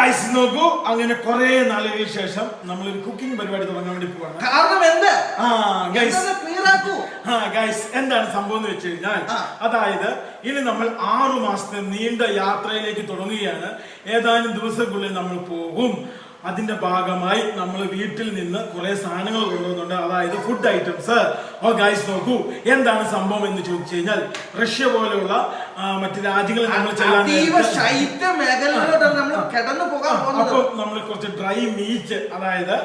Guys നോക്കൂ. അങ്ങനെ കുറെ നാളുകൾക്ക് ശേഷം നമ്മൾ ഒരു കുക്കിംഗ് പരിപാടി തുടങ്ങാൻ വേണ്ടി പോവാണ്. കാരണം എന്ത്? ആ ഗൈസ് ആ ഗൈസ് എന്താണ് സംഭവം എന്ന് വെച്ച് കഴിഞ്ഞാൽ അതായത് ഇനി നമ്മൾ ആറു മാസത്തെ നീണ്ട യാത്രയിലേക്ക് തുടങ്ങുകയാണ്. ഏതാനും ദിവസങ്ങൾക്കുള്ളിൽ നമ്മൾ പോകും. അതിന്റെ ഭാഗമായി നമ്മൾ വീട്ടിൽ നിന്ന് കുറെ സാധനങ്ങൾ കൊണ്ടുവന്നുണ്ട്. അതായത് ഫുഡ് ഐറ്റംസ് ഓ ഗൈസ് നോക്കൂ. എന്താണ് സംഭവം എന്ന് ചോദിച്ചു കഴിഞ്ഞാൽ റഷ്യ പോലെയുള്ള മറ്റു രാജ്യങ്ങളിൽ നമ്മൾ ചെല്ലാൻ അതീവ ശൈത്യ മേഖലയിലോട്ടാണ് നമ്മൾ കിടന്നു പോകാൻ പോകുന്നത്. അപ്പൊ നമ്മൾ കുറച്ച് ഡ്രൈ മീറ്റ് അതായത്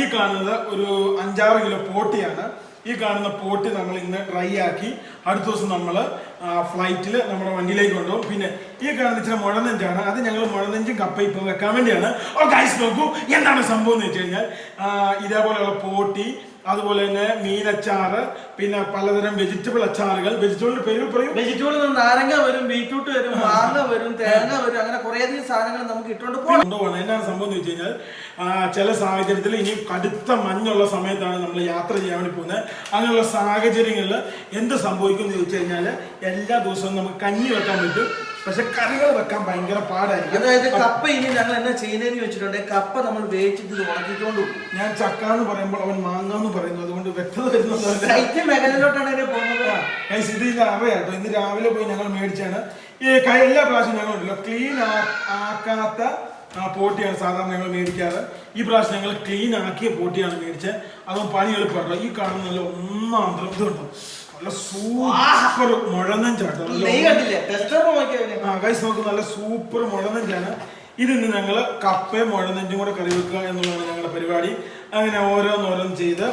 ഈ കാണുന്നത് ഒരു അഞ്ചാറ് കിലോ പോട്ടിയാണ്. ഈ കാണുന്ന പോട്ടി നമ്മൾ ഇന്ന് ഡ്രൈ ആക്കി അടുത്ത ദിവസം നമ്മൾ ഫ്ലൈറ്റിൽ നമ്മുടെ വണ്ടിയിലേക്ക് കൊണ്ടുപോകും. പിന്നെ ഈ കാണുന്ന ഇച്ചിരി മുഴനെഞ്ചാണ് അത് ഞങ്ങൾ മുഴനെഞ്ചും കപ്പ ഇപ്പൊ വെക്കാൻ വേണ്ടിയാണ്. ഓ ഗൈസ് നോക്കൂ. എന്താണ് സംഭവം എന്ന് വെച്ച് കഴിഞ്ഞാൽ ഇതേപോലെയുള്ള പോട്ടി അതുപോലെ തന്നെ മീനച്ചാറ് പിന്നെ പലതരം വെജിറ്റബിൾ അച്ചാറുകൾ. വെജിറ്റബിളിന്റെ പേര് പറയും. വെജിറ്റബിൾ നാരങ്ങ വരും ബീറ്റ്റൂട്ട് വരും മാങ്ങ വരും തേങ്ങ വരും അങ്ങനെ കുറേയധികം സാധനങ്ങൾ നമുക്ക് ഇട്ടുകൊണ്ട് പോകണം കൊണ്ടുപോകണം എന്നാണ് സംഭവം എന്ന് വെച്ച് കഴിഞ്ഞാൽ ചില സാഹചര്യത്തിൽ ഇനി കടുത്ത മഞ്ഞുള്ള സമയത്താണ് നമ്മൾ യാത്ര ചെയ്യാൻ വേണ്ടി പോകുന്നത്. അങ്ങനെയുള്ള സാഹചര്യങ്ങളിൽ എന്ത് സംഭവിക്കും എന്ന് ചോദിച്ചു കഴിഞ്ഞാൽ എല്ലാ ദിവസവും നമുക്ക് കഞ്ഞി വെക്കാൻ പറ്റും. പക്ഷെ കറികൾ വെക്കാൻ ഭയങ്കര പാടായിരിക്കും. അതായത് കപ്പ ഇനി ഞങ്ങൾ എന്നാ ചെയ്യുന്നതെന്ന് വെച്ചിട്ടുണ്ടെങ്കിൽ കപ്പ നമ്മൾ വേവിച്ചിട്ട് ഇത് ഉണക്കിക്കൊണ്ട് പോകും. ഞാൻ ചക്ക എന്ന് പറയുമ്പോൾ അവൻ മാങ്ങ എന്ന് പറയുന്നു. അതുകൊണ്ട് വ്യക്തത വരുന്നുണ്ട് ശൈത്യ മേഖലയിലോട്ടാണ് പോകുന്നത്. ഗൈസ് ഇത് ഇത് അറിയാട്ടോ. ഇന്ന് രാവിലെ പോയി ഞങ്ങൾ മേടിച്ചാണ്. ഈ ക- എല്ലാ പ്രാവശ്യം ഞങ്ങൾ ഉണ്ടല്ലോ. ക്ലീൻ ആക്കാത്ത ആ പോട്ടിയാണ് സാധാരണ ഞങ്ങൾ മേടിക്കാറ്. ഈ പ്രാവശ്യം ഞങ്ങൾ ക്ലീൻ ആക്കിയ പോട്ടിയാണ് മേടിച്ചത്. അതും പണി എളുപ്പമാട്ടോ ഈ കാണുന്നല്ലോ ഒന്നാം തൃപ്തി ഇതുണ്ടോ? നല്ല സൂപ്പർ ആ ഗൈസ് നല്ല സൂപ്പർ മുഴനെഞ്ചാണ് ഇതിന്ന് ഞങ്ങൾ കപ്പയും മുഴനെഞ്ചും കൂടെ കറി വെക്കുക എന്നുള്ളതാണ് ഞങ്ങളുടെ പരിപാടി. അങ്ങനെ ഓരോന്നോരോന്ന് ചെയ്ത്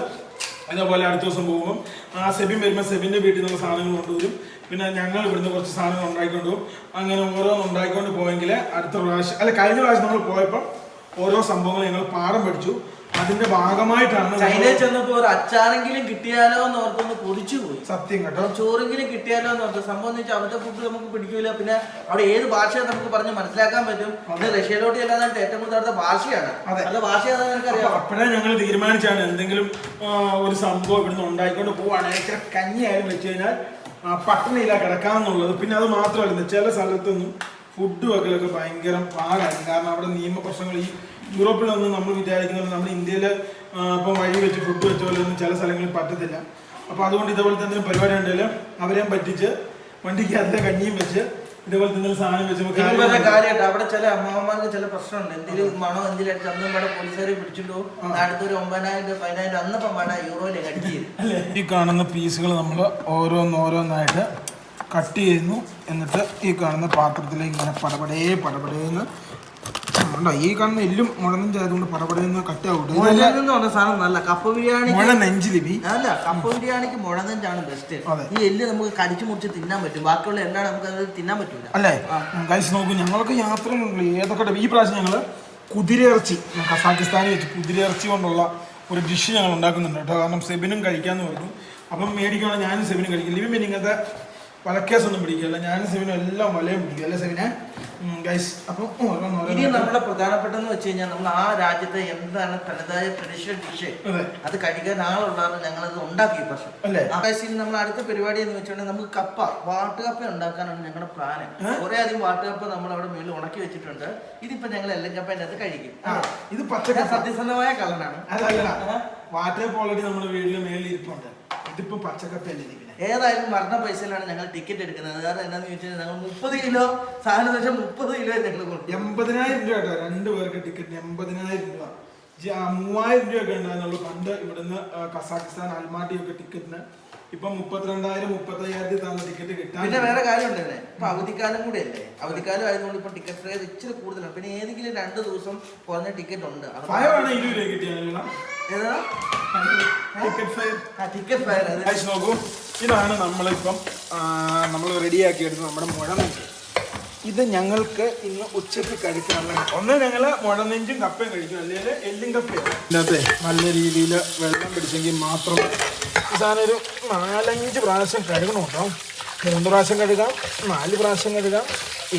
അതേപോലെ അടുത്ത ദിവസം പോകുമ്പോൾ ആ സെബിൻ വരുമ്പോൾ സെബിന്റെ വീട്ടിൽ നിന്നുള്ള സാധനങ്ങൾ കൊണ്ടുവരും. പിന്നെ ഞങ്ങൾ ഇവിടുന്ന് കുറച്ച് സാധനങ്ങൾ ഉണ്ടാക്കിക്കൊണ്ട് പോകും. അങ്ങനെ ഓരോന്ന് ഉണ്ടാക്കിക്കൊണ്ട് പോയെങ്കിൽ അടുത്ത പ്രാവശ്യം അല്ല കഴിഞ്ഞ പ്രാവശ്യം നമ്മൾ പോയപ്പോൾ ഓരോ സംഭവങ്ങൾ ഞങ്ങൾ പാഠം പഠിച്ചു. അതിന്റെ ഭാഗമായിട്ടാണ് ചൈനയിൽ ചെന്നപ്പോ ഒരു അച്ചാറെങ്കിലും കിട്ടിയാലോ എന്ന് ഓർത്തൊന്ന് കൊതിച്ചു പോയി. സത്യം കേട്ടോ. ചോറെങ്കിലും കിട്ടിയാലോ എന്ന് ഓർത്തു സംഭവം എന്ന് വെച്ചാൽ അവിടുത്തെ ഫുഡ് നമുക്ക് പിടിക്കൂല. പിന്നെ അവിടെ ഏത് ഭാഷ നമുക്ക് പറഞ്ഞ് മനസ്സിലാക്കാൻ പറ്റും? ഇത് റഷ്യയിലോട്ട് ചെല്ലാനായിട്ട് ഏറ്റവും കൂടുതൽ അവിടുത്തെ ഭാഷയാണ്. അതെ. ഭാഷ ഏതാണെന്ന് എനിക്കറിയാം അപ്പോഴേ ഞങ്ങൾ തീരുമാനിച്ചാണ് എന്തെങ്കിലും ഒരു സംഭവം ഇവിടുന്ന് ഉണ്ടായിക്കൊണ്ട് പോവാണ്. എത്ര കഞ്ഞിയായാലും വെച്ച് കഴിഞ്ഞാൽ ആ, പട്ടിണിയില്ല കിടക്കാമെന്നുള്ളത് പിന്നെ അത് മാത്രമല്ല ചില സ്ഥലത്തൊന്നും ഫുഡ് വെക്കലൊക്കെ ഭയങ്കര പാടാണ് കാരണം അവിടെ നിയമപ്രശ്നങ്ങൾ ഈ യൂറോപ്പിലൊന്നും നമ്മൾ വിചാരിക്കുന്നത് നമ്മൾ ഇന്ത്യയിൽ ഇപ്പം വഴി വെച്ച് ഫുഡ് വെച്ച പോലെ ഒന്നും ചില സ്ഥലങ്ങളിൽ പറ്റത്തില്ല. അപ്പോൾ അതുകൊണ്ട് ഇതേപോലത്തെ എന്തെങ്കിലും പരിപാടി ഉണ്ടെങ്കിൽ അവരെയും പറ്റിച്ച് വണ്ടിക്കകത്തെ കഞ്ഞിയും വെച്ച് ഇതേപോലെ എന്തെങ്കിലും സാധനം വെച്ച് കാര്യമായിട്ട് അവിടെ ചില അമ്മാവന്മാർക്ക് ചില പ്രശ്നമുണ്ട്. എന്തെങ്കിലും മണോ എന്തെങ്കിലും അന്നും ഇവിടെ പോലീസുകാരെ പിടിച്ചിട്ടു അടുത്ത അടുത്തൊരു ഒമ്പതിനായിരം പതിനായിരം അന്നപ്പം വേണ്ട യൂറോയിലെ കട്ട് അല്ലേ? ഈ കാണുന്ന പീസുകൾ നമ്മൾ ഓരോന്നോരോന്നായിട്ട് കട്ട് ചെയ്യുന്നു. എന്നിട്ട് ഈ കാണുന്ന പാത്രത്തിലേക്ക് ഇങ്ങനെ പടപടേ പടപടേന്ന് ഉണ്ടോ ഈ കാണുന്ന എല്ലും മുഴനെഞ്ചായതുകൊണ്ട് പടപടേന്ന് കട്ട് ആവട്ടെ മുഴനെന്ന് പറഞ്ഞ സാധനം നല്ല കപ്പ ബിരിയാണി മുഴ നെഞ്ചിലിബി അല്ല കപ്പ ബിരിയാണിക്ക് മുഴനെഞ്ചാണ് ബെസ്റ്റ് ഈ എല്ല് നമുക്ക് കടിച്ചു മുറിച്ച് തിന്നാൻ പറ്റും. ബാക്കിയുള്ള എല്ലാം നമുക്ക് അത് തിന്നാൻ പറ്റൂല. അല്ലേ? കഴിച്ചു നോക്കൂ ഞങ്ങൾക്ക് യാത്ര ഏതൊക്കെ ഈ പ്രാവശ്യം ഞങ്ങൾ കുതിരയിറച്ചി കസാക്കിസ്ഥാനിൽ വെച്ച് കുതിരയിറച്ചി കൊണ്ടുള്ള ഒരു ഡിഷ് ഞങ്ങൾ ഉണ്ടാക്കുന്നുണ്ട് കേട്ടോ. കാരണം സെബിനും കഴിക്കാന്ന് പറഞ്ഞു. അപ്പം മേടിക്കുകയാണെങ്കിൽ ഞാനും സെബിനും കഴിക്കും ലിവിൻ പിന്നെ ഇങ്ങനത്തെ വലക്കേസൊന്നും പിടിക്കില്ല. ഞാൻ സെവിനും എല്ലാം വലയും പിടിക്കും. അല്ലേ ഗൈസ് അപ്പം ഇനി നമ്മുടെ പ്രധാനപ്പെട്ടെന്ന് വെച്ച് കഴിഞ്ഞാൽ നമ്മൾ ആ രാജ്യത്തെ എന്താണ് തനതായ ട്രഡീഷണൽ ഡിഷ് അതെ. കഴിക്കാൻ ആളുള്ളതാണ് ഞങ്ങളത് ഉണ്ടാക്കി പക്ഷെ അല്ലേ? ആകാശിൽ നമ്മൾ അടുത്ത പരിപാടി എന്ന് വെച്ചിട്ടുണ്ടെങ്കിൽ നമുക്ക് കപ്പ വാട്ടുകപ്പ ഉണ്ടാക്കാനാണ് ഞങ്ങളുടെ പ്ലാന് കുറെ അധികം വാട്ടുകപ്പ നമ്മൾ അവിടെ മേളിൽ ഉണക്കി വെച്ചിട്ടുണ്ട്. ഇതിപ്പോ ഞങ്ങൾ എല്ലാം കപ്പ അതിനകത്ത് അത് കഴിക്കും ഇത് പച്ച സത്യസന്ധമായ കളറാണ് അതല്ല വാട്ടേപ്പ് ഓൾറെഡി നമ്മുടെ വീട്ടിൽ മേളിൽ ഇരിപ്പുണ്ട്. ഇതിപ്പോ പച്ചക്കപ്പ് ഇതിനെ ഏതായാലും മരണ പൈസയിലാണ് ഞങ്ങൾ ടിക്കറ്റ് എടുക്കുന്നത്. കാരണം എന്താണെന്ന് ചോദിച്ചാൽ ഞങ്ങൾ മുപ്പത് കിലോ സാധനം വെച്ചാൽ മുപ്പത് കിലോ ഞങ്ങൾ കൊടുക്കും എൺപതിനായിരം രൂപ കേട്ടോ രണ്ട് പേർക്ക് ടിക്കറ്റ് എൺപതിനായിരം രൂപ. മൂവായിരം രൂപ ഒക്കെ ഉണ്ടായിരുന്നുള്ളൂ പണ്ട് ഇവിടുന്ന് കസാഖിസ്ഥാൻ അൽമാട്ടി ഒക്കെ ടിക്കറ്റിന് ഇപ്പൊ മുപ്പത്തിരണ്ടായിരം മുപ്പത്തയ്യായിരത്തി താഴ്ന്ന ടിക്കറ്റ് കിട്ടാൻ പിന്നെ വേറെ കാര്യമുണ്ട് തന്നെ ഇപ്പൊ അവധിക്കാലം കൂടെ അല്ലേ അവധിക്കാലം ആയതുകൊണ്ട് ഇപ്പൊ ടിക്കറ്റ് പ്രൈസ് ഇച്ചിരി കൂടുതലാണ്. പിന്നെ ഏതെങ്കിലും രണ്ട് ദിവസം കുറഞ്ഞ ടിക്കറ്റ് ഉണ്ട്. അത് ഫയറാണ് ഇരുപത് രൂപ കിട്ടിയാലുള്ള ഏതാ? ടിക്കറ്റ് ഫയർ ആ ടിക്കറ്റ് ഫയർ അത് ഗൈസ് നോക്കൂ. ഇതാണ് നമ്മളിപ്പം നമ്മൾ റെഡിയാക്കി എടുത്ത് നമ്മുടെ മുഴനെഞ്ച് ഇത് ഞങ്ങൾക്ക് ഇന്ന് ഉച്ചയ്ക്ക് കഴിക്കാനുള്ള ഒന്ന് ഞങ്ങൾ മുഴനെഞ്ചും കപ്പയും കഴിക്കും. അല്ലെങ്കിൽ എല്ലും കപ്പയും അതെ നല്ല രീതിയിൽ വെള്ളം പിടിച്ചെങ്കിൽ മാത്രം ഈ സാധനം ഒരു നാലഞ്ച് പ്രാവശ്യം കഴുകണം കേട്ടോ. മൂന്ന് പ്രാവശ്യം കഴുകാം നാല് പ്രാവശ്യം കഴുകാം.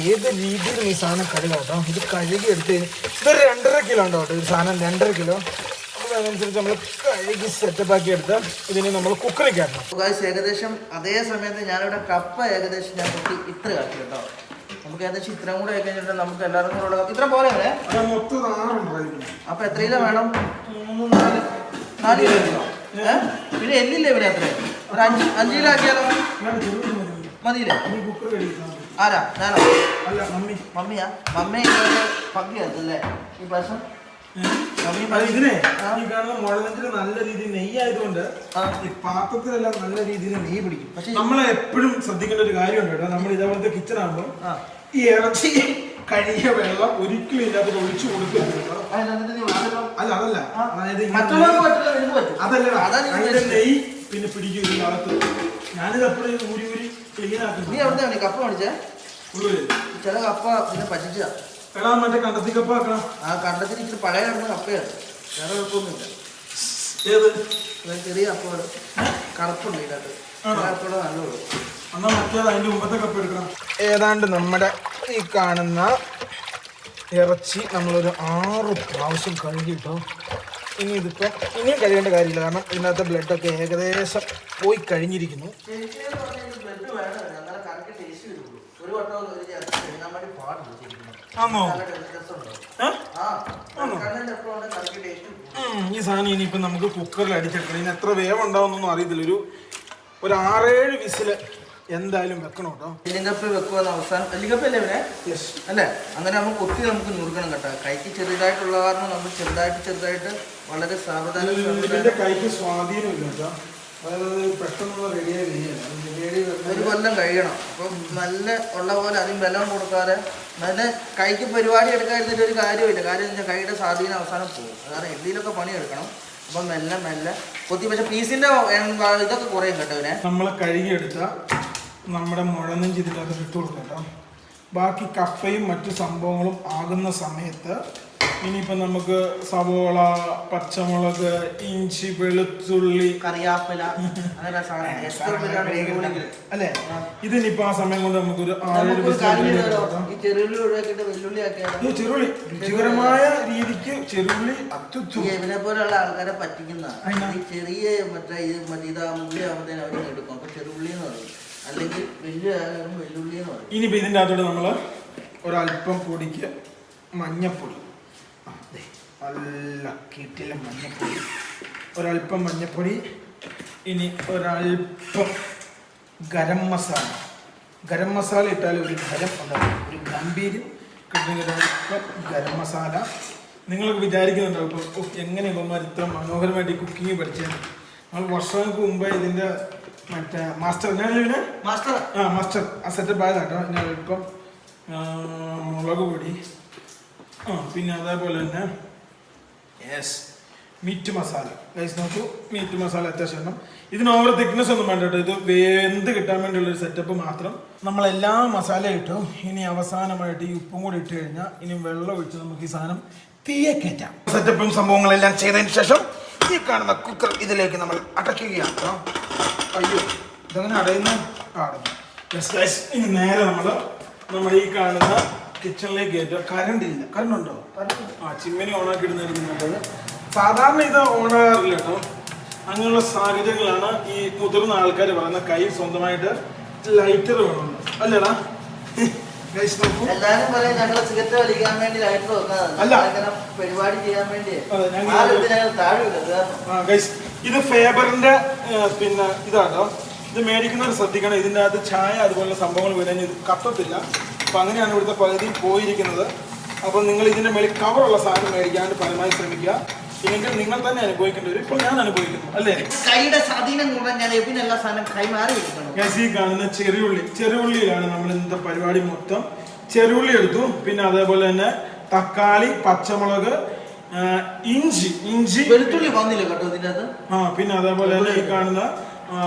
ഏത് രീതിയിൽ ഈ സാധനം കഴുകാം കേട്ടോ. ഇത് കഴുകി എടുത്ത് കഴിഞ്ഞ് ഇതൊരു രണ്ടര കിലോ ഉണ്ടോ കേട്ടോ ഒരു സാധനം രണ്ടര കിലോ. അതനുസരിച്ച് നമ്മൾ കഴുകി സെറ്റപ്പ് ആക്കി എടുത്ത് ഇതിനെ നമ്മൾ കുക്കറിൽ കയറ്റണം ഗായ്സ് ഏകദേശം അതേ സമയത്ത് ഞാനിവിടെ കപ്പ ഏകദേശം ഞാൻ കുത്തി ഇത്ര കാട്ടി കേട്ടോ. നമുക്ക് ഏകദേശം ഇത്രയും കൂടെ കഴിഞ്ഞിട്ട് നമുക്ക് എല്ലാവർക്കും കൂടെ ഇത്ര പോലെ അപ്പൊ എത്ര കിലോ വേണം? മൂന്ന് നാല്. നാല് കിലോ കിലോ. ഏഹ് പിന്നെ എല്ലില്ലേ ഇവിടെ അത്ര? ഒരു അഞ്ച് അഞ്ച് കിലോ ആക്കിയാലോ മതിയില്ലേ? ആരാ? ഞാനോ? മമ്മി. മമ്മിയാ? മമ്മി പങ്കിയല്ലേ ഈ പ്രാവശ്യം? ഇതിനെ. ഈ കാണുന്ന നല്ല രീതിയിൽ നെയ്യായതുകൊണ്ട്. ഈ പാത്രത്തിലെല്ലാം നല്ല രീതിയിൽ നെയ്യ് പിടിക്കും. പക്ഷേ- എപ്പോഴും ശ്രദ്ധിക്കേണ്ട ഒരു കാര്യമുണ്ട് കേട്ടോ. നമ്മൾ ഇതേപോലത്തെ കിച്ചൺ ആകുമ്പോൾ ഈ ഇറച്ചി കഴുകിയ വെള്ളം ഒരിക്കലും ഇതിനകത്ത് ഒഴിച്ചു കൊടുക്കരുത്. അല്ല അതല്ല. അതായത് അതല്ല അതിന്റെ ഉദ്ദേശിച്ചത്. പിന്നെ പിടിക്കും ഇതിനകത്ത് ഞാനിത് എപ്പോഴും ഇത് ഊരി ഊരി ക്ലീനാക്കും നീ കപ്പ മേടിച്ചേ. ചില കപ്പ പിന്നെ പറ്റിച്ചതാ എടാ മറ്റേ കണ്ടത്തിക്കപ്പ ആക്കണം ആ കണ്ടത്തിന് ഇച്ചിരി പഴയ കിടന്ന കപ്പയാണ് വേറെ കുഴപ്പമൊന്നുമില്ല. ഏത്? ചെറിയ കപ്പകൾ കറുപ്പുണ്ട് ഇതിനകത്ത്? ചില നല്ലതുള്ളൂ. ഏതാണ്ട് നമ്മുടെ ഈ കാണുന്ന ഇറച്ചി നമ്മളൊരു ആറ് പ്രാവശ്യം കഴുകിട്ടോ ഇനി ഇതിപ്പോൾ ഇനിയും കഴിയേണ്ട കാര്യമില്ല. കാരണം ഇതിനകത്ത് ബ്ലഡൊക്കെ ഏകദേശം പോയി കഴിഞ്ഞിരിക്കുന്നു. ആണോ ഈ സാധനം ഇനിയിപ്പോൾ നമുക്ക് കുക്കറിൽ അടിച്ചെടുക്കണം. ഇനി എത്ര വേവ് ഉണ്ടാവുന്നൊന്നും അറിയത്തില്ല. ഒരു ഒരു ആറേഴ് വിസിൽ എന്തായാലും വെക്കണം കേട്ടോ. എല്ലിങ്കപ്പ് വെക്കുമെന്ന് അവസാനം. എല്ലിങ്കപ്പല്ലേ ഇവിടെ? യെസ് അല്ലേ? അങ്ങനെ നമുക്ക് ഒത്തിരി നമുക്ക് നുറുക്കണം കേട്ടോ. കൈക്ക് ചെറുതായിട്ടുള്ള കാരണം നമ്മൾ ചെറുതായിട്ട് ചെറുതായിട്ട് വളരെ സാവധാനം ഇതിന്റെ കൈക്ക് സ്വാധീനമില്ല കേട്ടോ. അതായത് പെട്ടെന്നുള്ള റെഡിയായി വരികയല്ല. ഒരു കൊല്ലം കഴിയണം. അപ്പം നല്ല ഉള്ള പോലെ അതിന് ബലം കൊടുക്കാതെ നല്ല കൈക്ക് പരിപാടി എടുക്കാതിരുന്നിട്ട് ഒരു കാര്യമില്ല കാര്യം എന്ന് വെച്ചാൽ കൈയുടെ സ്വാധീനം അവസാനം പോകും. കാരണം എല്ലിലൊക്കെ പണിയെടുക്കണം. അപ്പം മെല്ലെ മെല്ലെ കൊത്തി. പക്ഷെ പീസിന്റെ ഇതൊക്കെ കുറയും കേട്ടോ ഇവനെ നമ്മളെ കഴുകിയെടുത്ത നമ്മുടെ മുഴനെഞ്ച് ചെയ്തിട്ട് ഇട്ട് കൊടുക്കാം കേട്ടോ ബാക്കി കപ്പയും മറ്റു സംഭവങ്ങളും ആകുന്ന സമയത്ത് ഇനിയിപ്പോൾ നമുക്ക് സവോള പച്ചമുളക് ഇഞ്ചി വെളുത്തുള്ളി. കറിയാപ്പില. അല്ലേ? ഇതിനിപ്പോ ആ സമയം കൊണ്ട് നമുക്കൊരു ചെറുള്ളി രുചികരമായ രീതിക്ക് ചെറുള്ളി ഇവനെ പോലുള്ള ആൾക്കാരെ പറ്റിക്കുന്ന ചെറിയ മറ്റേ ഇത് മറ്റേ ഇതാ ഉള്ളി ആകുമ്പോഴത്തേനും അവർ എടുക്കും. അപ്പൊ ചെറുള്ളി എന്ന് പറയും. അല്ലെങ്കിൽ ഇതിന്റെ വെല്ലുള്ളി എന്ന് പറയും. ഇനിയിപ്പോൾ ഇതിന്റെ അകത്തോട്ട് നമ്മൾ ഒരല്പം പൊടിക്ക് മഞ്ഞപ്പൊടി. ദേ, നല്ല കീട്ടിലെ മഞ്ഞപ്പൊടി. ഒരല്പം മഞ്ഞപ്പൊടി ഇനി ഒരല്പം ഗരം മസാല. ഗരം മസാല ഇട്ടാൽ ഒരു ഗരം ഉണ്ടാകും ഒരു ഗംഭീരം കിട്ടുന്ന ഒരല്പം ഗരം മസാല. നിങ്ങളൊക്കെ വിചാരിക്കുന്നുണ്ടാവും ഇപ്പോൾ ഓ, എങ്ങനെ ഇവന്മാർ ഇത്ര മനോഹരമായിട്ട് കുക്കിംഗ് പഠിച്ചത് നമ്മൾ വർഷങ്ങൾക്ക് മുമ്പേ ഇതിന്റെ മറ്റേ മാസ്റ്റർ ഞാൻ മാസ്റ്റർ. ആ മാസ്റ്റർ. ആ സെറ്റപ്പ് ആയതാട്ടോ ഞാൻ ഇപ്പം മുളക് പൊടി. ആ പിന്നെ അതേപോലെ തന്നെ യെസ് മീറ്റ് മസാല ഗൈസ് നോക്കൂ. മീറ്റ് മസാല അത്യാവശ്യം വേണം. ഇതിന് ഓവർ തിക്നെസ് ഒന്നും വേണ്ട കേട്ടോ. ഇത് വെന്ത് കിട്ടാൻ വേണ്ടിയുള്ള ഒരു സെറ്റപ്പ് മാത്രം. നമ്മളെല്ലാ മസാല ഇട്ടു ഇനി അവസാനമായിട്ട് ഈ ഉപ്പും കൂടി ഇട്ട് കഴിഞ്ഞാൽ ഇനി വെള്ളം ഒഴിച്ച് നമുക്ക് ഈ സാധനം തീയെ കയറ്റാം. സെറ്റപ്പും സംഭവങ്ങളെല്ലാം ചെയ്തതിന് ശേഷം ഈ കാണുന്ന കുക്കർ ഇതിലേക്ക് നമ്മൾ അടയ്ക്കുകയാണ് കേട്ടോ. അയ്യോ ഇതങ്ങനെ അടയുന്ന? ഗൈസ് ഇനി നേരെ നമ്മൾ നമ്മുടെ ഈ കാണുന്ന കിച്ചണിലേക്ക് കയറ്റുക. കറണ്ട് ഇല്ല. കറണ്ട് ഉണ്ടോ? ആ ചിമ്മിനി ഓണാക്കി ഇടുന്നതിന് സാധാരണ ഇത് ഓണാകാറില്ല കേട്ടോ. അങ്ങനെയുള്ള സാഹചര്യങ്ങളാണ് ഈ മുതിർന്ന ആൾക്കാർ പറയുന്ന കൈ സ്വന്തമായിട്ട് ലൈറ്റർ വേണമെന്ന് അല്ലേടാ? എല്ലാരും പറയും ഞങ്ങൾ സിഗരറ്റ് വലിക്കാൻ വേണ്ടി പരിപാടി ചെയ്യാൻ വേണ്ടി. താഴെ ഇത് ഫേബറിന്റെ പിന്നെ ഇതാണോ ഇത് മേടിക്കുന്നവർ ശ്രദ്ധിക്കണം. ഇതിന്റെ അകത്ത് ചായ അതുപോലുള്ള സംഭവങ്ങൾ വീണാൽ ഇത് കത്തത്തില്ല. അപ്പം അങ്ങനെയാണ് ഇവിടുത്തെ പകുതി പോയിരിക്കുന്നത്. അപ്പം നിങ്ങൾ ഇതിന്റെ മേളിൽ കവറുള്ള സാധനം മേടിക്കാണ്ട് പരമാവധി ശ്രമിക്കുക. ഇല്ലെങ്കിൽ നിങ്ങൾ തന്നെ അനുഭവിക്കേണ്ടി വരും ഇപ്പോൾ ഞാൻ അനുഭവിക്കുന്നു അല്ലേ? കൈയുടെ സ്വാധീനം കുറഞ്ഞാൽ ഞാൻ എല്ലാ സാധനം കൈമാറി എടുക്കണം. ഗൈസ് കാണുന്ന ചെറിയുള്ളി ചെറിയുള്ളിയിലാണ് നമ്മൾ ഇന്നത്തെ പരിപാടി മൊത്തം. ചെറിയുള്ളി എടുത്തു പിന്നെ അതേപോലെ തന്നെ തക്കാളി പച്ചമുളക് ഇഞ്ചി ഇഞ്ചി. വെളുത്തുള്ളി വന്നില്ല കേട്ടോ ഇതിന്റെ അകത്ത് ആ പിന്നെ അതേപോലെ തന്നെ ഈ കാണുന്ന ആ,